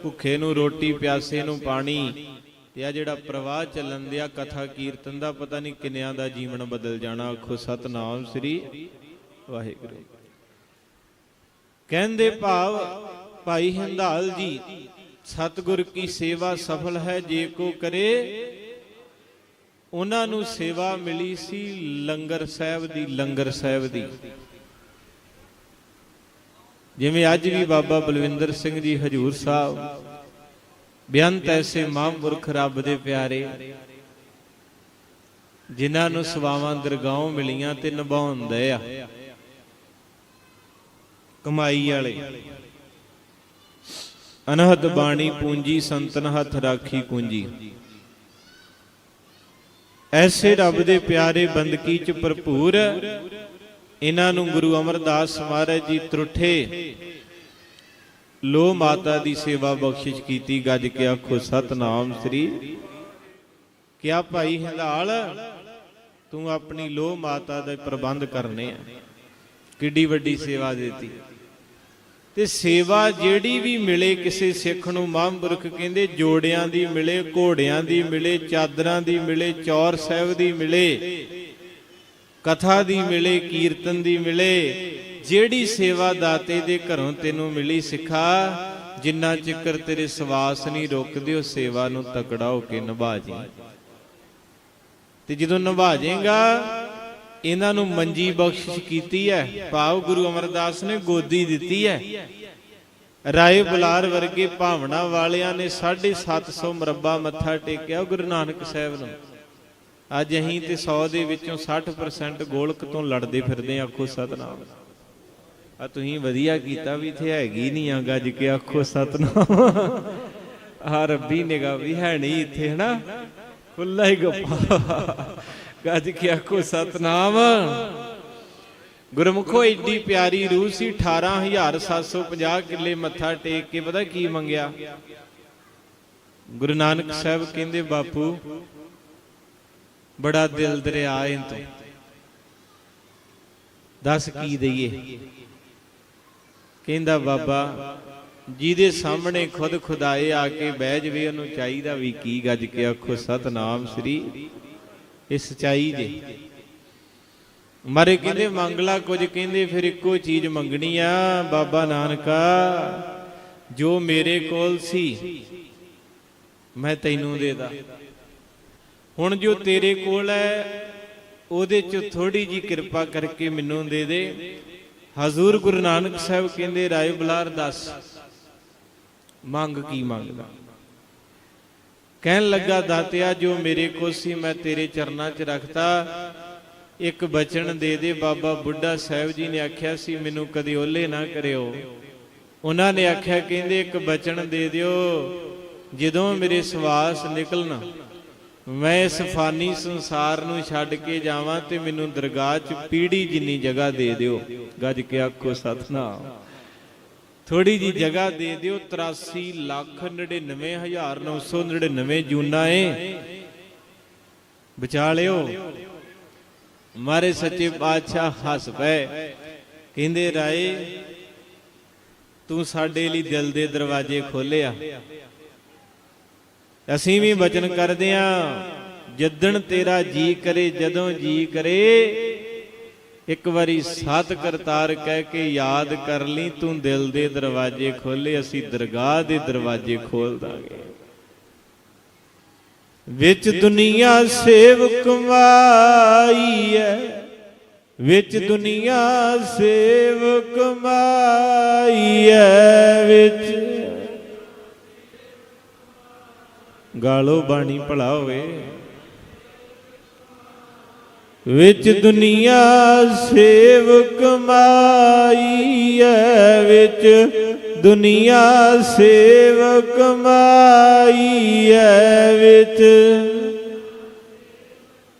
ਭੁੱਖੇ ਨੂੰ ਰੋਟੀ, ਪਿਆਸੇ ਨੂੰ ਪਾਣੀ। ਤੇ ਆ ਜਿਹੜਾ ਪ੍ਰਵਾਹ ਚੱਲਣ ਦਿਆ ਕਥਾ ਕੀਰਤਨ ਦਾ, ਪਤਾ ਨਹੀਂ ਕਿੰਨਿਆਂ ਦਾ ਜੀਵਨ ਬਦਲ ਜਾਣਾ। ਆਖੋ, ਸਤਨਾਮ ਸ੍ਰੀ ਵਾਹਿਗੁਰੂ। ਕਹਿੰਦੇ ਭਾਵ, ਭਾਈ ਹੰਦਾਲ ਜੀ, ਸਤਿਗੁਰ ਕੀ ਸੇਵਾ ਸਫਲ ਹੈ ਜੇ ਕੋ ਕਰੇ ਉਹਨਾਂ ਨੂੰ ਸੇਵਾ ਮਿਲੀ ਸੀ ਲੰਗਰ ਸਾਹਿਬ ਦੀ, ਲੰਗਰ ਸਾਹਿਬ ਦੀ। ਜਿਵੇਂ ਅੱਜ ਵੀ ਬਾਬਾ ਬਲਵਿੰਦਰ ਸਿੰਘ ਜੀ ਹਜੂਰ ਸਾਹਿਬ, ਬੇਅੰਤ ਐਸੇ ਮਹਾਂਪੁਰਖ ਰੱਬ ਦੇ ਪਿਆਰੇ, ਜਿਨ੍ਹਾਂ ਨੂੰ ਸਵਾਵਾਂ ਦਰਗਾਹੋਂ ਮਿਲੀਆਂ ਤੇ ਨਿਭਾਉਂਦੇ ਆ, ਕਮਾਈ ਵਾਲੇ। ਅਨਹਦ ਬਾਣੀ ਪੂੰਜੀ ਸੰਤਨ ਹੱਥ ਰਾਖੀ ਕੁੰਜੀ। ਐਸੇ ਰੱਬ ਦੇ ਪਿਆਰੇ ਬੰਦਗੀ ਚ ਭਰਪੂਰ ਇਹਨਾਂ ਨੂੰ ਗੁਰੂ ਅਮਰਦਾਸ ਮਹਾਰਾਜ ਜੀ ਤਰੁੱਠੇ ਲੋ ਮਾਤਾ ਦੀ ਸੇਵਾ ਬਖਸ਼ਿਸ਼ ਕੀਤੀ, ਗੱਜ ਕੇ ਆਖੋ, ਸਤਨਾਮ ਸ੍ਰੀ ਕਿਆ ਭਾਈ ਹਲਾਲ, ਤੂੰ ਆਪਣੀ ਲੋ ਮਾਤਾ ਦਾ ਪ੍ਰਬੰਧ ਕਰਨੇ ਆ। ਕਿੱਡੀ ਵੱਡੀ ਸੇਵਾ ਦਿੱਤੀ। ਤੇ ਸੇਵਾ ਜਿਹੜੀ ਵੀ ਮਿਲੇ ਕਿਸੇ ਸਿੱਖ ਨੂੰ, ਮਹਾਂਪੁਰਖ ਕਹਿੰਦੇ ਜੋੜਿਆਂ ਦੀ ਮਿਲੇ, ਘੋੜਿਆਂ ਦੀ ਮਿਲੇ, ਚਾਦਰਾਂ ਦੀ ਮਿਲੇ, ਚੌਰ ਸਾਹਿਬ ਦੀ ਮਿਲੇ, ਕਥਾ ਦੀ ਮਿਲੇ, ਕੀਰਤਨ ਦੀ ਮਿਲੇ, ਜਿਹੜੀ ਸੇਵਾ ਦਾਤੇ ਦੇ ਘਰੋਂ ਤੈਨੂੰ ਮਿਲੀ ਸਿੱਖਾ, ਜਿੰਨਾ ਚਿਕਰ ਤੇਰੇ ਸਵਾਸ ਨਹੀਂ ਰੁਕਦੇ, ਉਹ ਸੇਵਾ ਨੂੰ ਤਕੜਾ ਹੋ ਕੇ ਨਿਭਾ ਜੀ। ਤੇ ਜਦੋਂ ਨਿਭਾ ਜਾਏਗਾ ਇਹਨਾਂ ਨੂੰ ਮੰਜੀ ਬਖਸ਼ਿਸ਼ ਕੀਤੀ ਹੈ। ਭਾਵ ਗੁਰੂ ਅਮਰਦਾਸ ਨੇ ਗੋਦੀ ਦਿੱਤੀ ਹੈ। ਰਾਏ ਬੁਲਾਰ ਵਰਗੇ ਭਾਵਨਾ ਵਾਲਿਆਂ ਨੇ 750 ਮਰੱਬਾ ਮੱਥਾ ਟੇਕਿਆ ਗੁਰੂ ਨਾਨਕ ਸਾਹਿਬ ਨੂੰ। ਅੱਜ ਅਸੀਂ ਤੇ 100 ਦੇ ਵਿੱਚੋਂ 60% ਗੋਲਕ ਤੋਂ ਲੜਦੇ ਫਿਰਦੇ ਆਖੋ ਸਤਨਾਮ। ਆ ਤੁਸੀਂ ਵਧੀਆ ਕੀਤਾ ਵੀ ਇੱਥੇ ਹੈਗੀ ਨਹੀਂ ਆ, ਗੱਜ ਕੇ ਆਖੋ ਸਤਨਾਮ। ਆ ਰੱਬੀ ਨਿਗਾ ਵੀ ਹੈ ਨਹੀਂ ਇੱਥੇ, ਹਨਾ? ਖੁੱਲਾ ਹੀ ਗੱਪਾ। ਗੱਜ ਕੇ ਆਖੋ, ਸਤਨਾਮ। ਗੁਰਮੁਖੋ, ਏਡੀ ਪਿਆਰੀ ਰੂਹ ਸੀ 18750 ਕਿੱਲੇ ਮੱਥਾ ਟੇਕ ਕੇ, ਪਤਾ ਕੀ ਮੰਗਿਆ? ਗੁਰੂ ਨਾਨਕ ਸਾਹਿਬ ਕਹਿੰਦੇ, ਬਾਪੂ, ਬੜਾ ਦਿਲ ਦਰਿਆ ਏ ਤੋਂ। ਦੱਸ ਕੀ ਦਈਏ? ਕਹਿੰਦਾ, ਬਾਬਾ, ਜਿਹਦੇ ਸਾਹਮਣੇ ਖੁਦ ਖੁਦਾਏ ਆ ਕੇ ਬਹਿ ਜਵੇ, ਉਹਨੂੰ ਚਾਹੀਦਾ ਵੀ ਕੀ ਗੱਜ ਕੇ ਆਖੋ, ਸਤਨਾਮ ਸ੍ਰੀ ਇਹ ਸਚਾਈ ਜੇ। ਮਾਰੇ ਕਹਿੰਦੇ ਮੰਗਲਾ ਕੁਝ ਕਹਿੰਦੇ, ਫਿਰ ਇੱਕੋ ਚੀਜ਼ ਮੰਗਣੀ ਆ, ਬਾਬਾ ਨਾਨਕਾ, ਜੋ ਮੇਰੇ ਕੋਲ ਸੀ, ਮੈਂ ਤੈਨੂੰ ਦੇਦਾ ਹੁਣ ਜੋ ਤੇਰੇ ਕੋਲ ਹੈ, ਉਹਦੇ ਚ ਥੋੜੀ ਜੀ ਕਿਰਪਾ ਕਰਕੇ ਮੈਨੂੰ ਦੇ ਦੇ। ਹਜ਼ੂਰ ਗੁਰੂ ਨਾਨਕ ਸਾਹਿਬ ਕਹਿੰਦੇ, ਰਾਏ ਬੁਲਾਰ ਦੱਸ, ਮੰਗ ਕੀ ਮੰਗਦਾ? ਕਹਿਣ ਲੱਗਾ, ਦਾਤਿਆ, ਜੋ ਮੇਰੇ ਕੋਲ ਸੀ, ਮੈਂ ਤੇਰੇ ਚਰਨਾਂ 'ਚ ਰੱਖਤਾ। ਇੱਕ ਬਚਨ ਦੇ ਦੇ, ਬਾਬਾ ਬੁੱਢਾ ਸਾਹਿਬ ਜੀ ਨੇ ਆਖਿਆ ਸੀ, ਮੈਨੂੰ ਕਦੇ ਓਲੇ ਨਾ ਕਰਿਓ। ਉਹਨਾਂ ਨੇ ਆਖਿਆ, ਕਹਿੰਦੇ, ਇੱਕ ਬਚਨ ਦੇ ਦਿਓ, ਜਦੋਂ ਮੇਰੇ ਸਵਾਸ ਨਿਕਲਣ, ਮੈਂ ਇਸ ਫਾਨੀ ਸੰਸਾਰ ਨੂੰ ਛੱਡ ਕੇ ਜਾਵਾਂ ਤੇ ਮੈਨੂੰ ਦਰਗਾਹ 'ਚ ਪੀੜੀ ਜਿੰਨੀ ਜਗ੍ਹਾ ਦੇ ਦਿਓ। ਗੱਜ ਕੇ ਆਖੋ, ਸਤਨਾਮ। ਥੋੜੀ ਜੀ ਜਗ੍ਹਾ ਦੇ ਦਿਓ 83 ਲੱਖ 99 ਹਜ਼ਾਰ 999 ਜੂਨਾ ਏ। ਬਚਾ ਲਿਓ। ਮਾਰੇ ਸੱਚੇ ਪਾਤਸ਼ਾਹ ਹੱਸ ਪਏ। ਕਹਿੰਦੇ, ਰਾਏ, ਤੂੰ ਸਾਡੇ ਲਈ ਦਿਲ ਦੇ ਦਰਵਾਜ਼ੇ ਖੋਲਿਆ ਅਸੀਂ ਵੀ ਬਚਨ ਕਰਦੇ ਆਂ। ਜਦਣ ਤੇਰਾ ਜੀ ਕਰੇ, ਜਦੋਂ ਜੀ ਕਰੇ ਇੱਕ ਵਾਰੀ ਸਤ ਕਰਤਾਰ ਕਹਿ ਕੇ ਯਾਦ ਕਰ ਲਈ, ਤੂੰ ਦਿਲ ਦੇ ਦਰਵਾਜ਼ੇ ਖੋਲੇ ਅਸੀਂ ਦਰਗਾਹ ਦੇ ਦਰਵਾਜ਼ੇ ਖੋਲ ਦਾਂਗੇ। ਵਿੱਚ ਦੁਨੀਆ ਸੇਵ ਕਮਾਈ ਹੈ ਵਿੱਚ ਦੁਨੀਆ ਸੇਵ ਕਮਾਈ ਹੈ ਵਿੱਚ ਗਾਲੋ ਬਾਣੀ ਭਲਾ ਹੋਵੇ। ਵਿੱਚ ਦੁਨੀਆ ਸੇਵ ਕਮਾਈ ਹੈ ਵਿੱਚ ਦੁਨੀਆ ਸੇਵ ਕਮਾਈ ਹੈ ਵਿੱਚ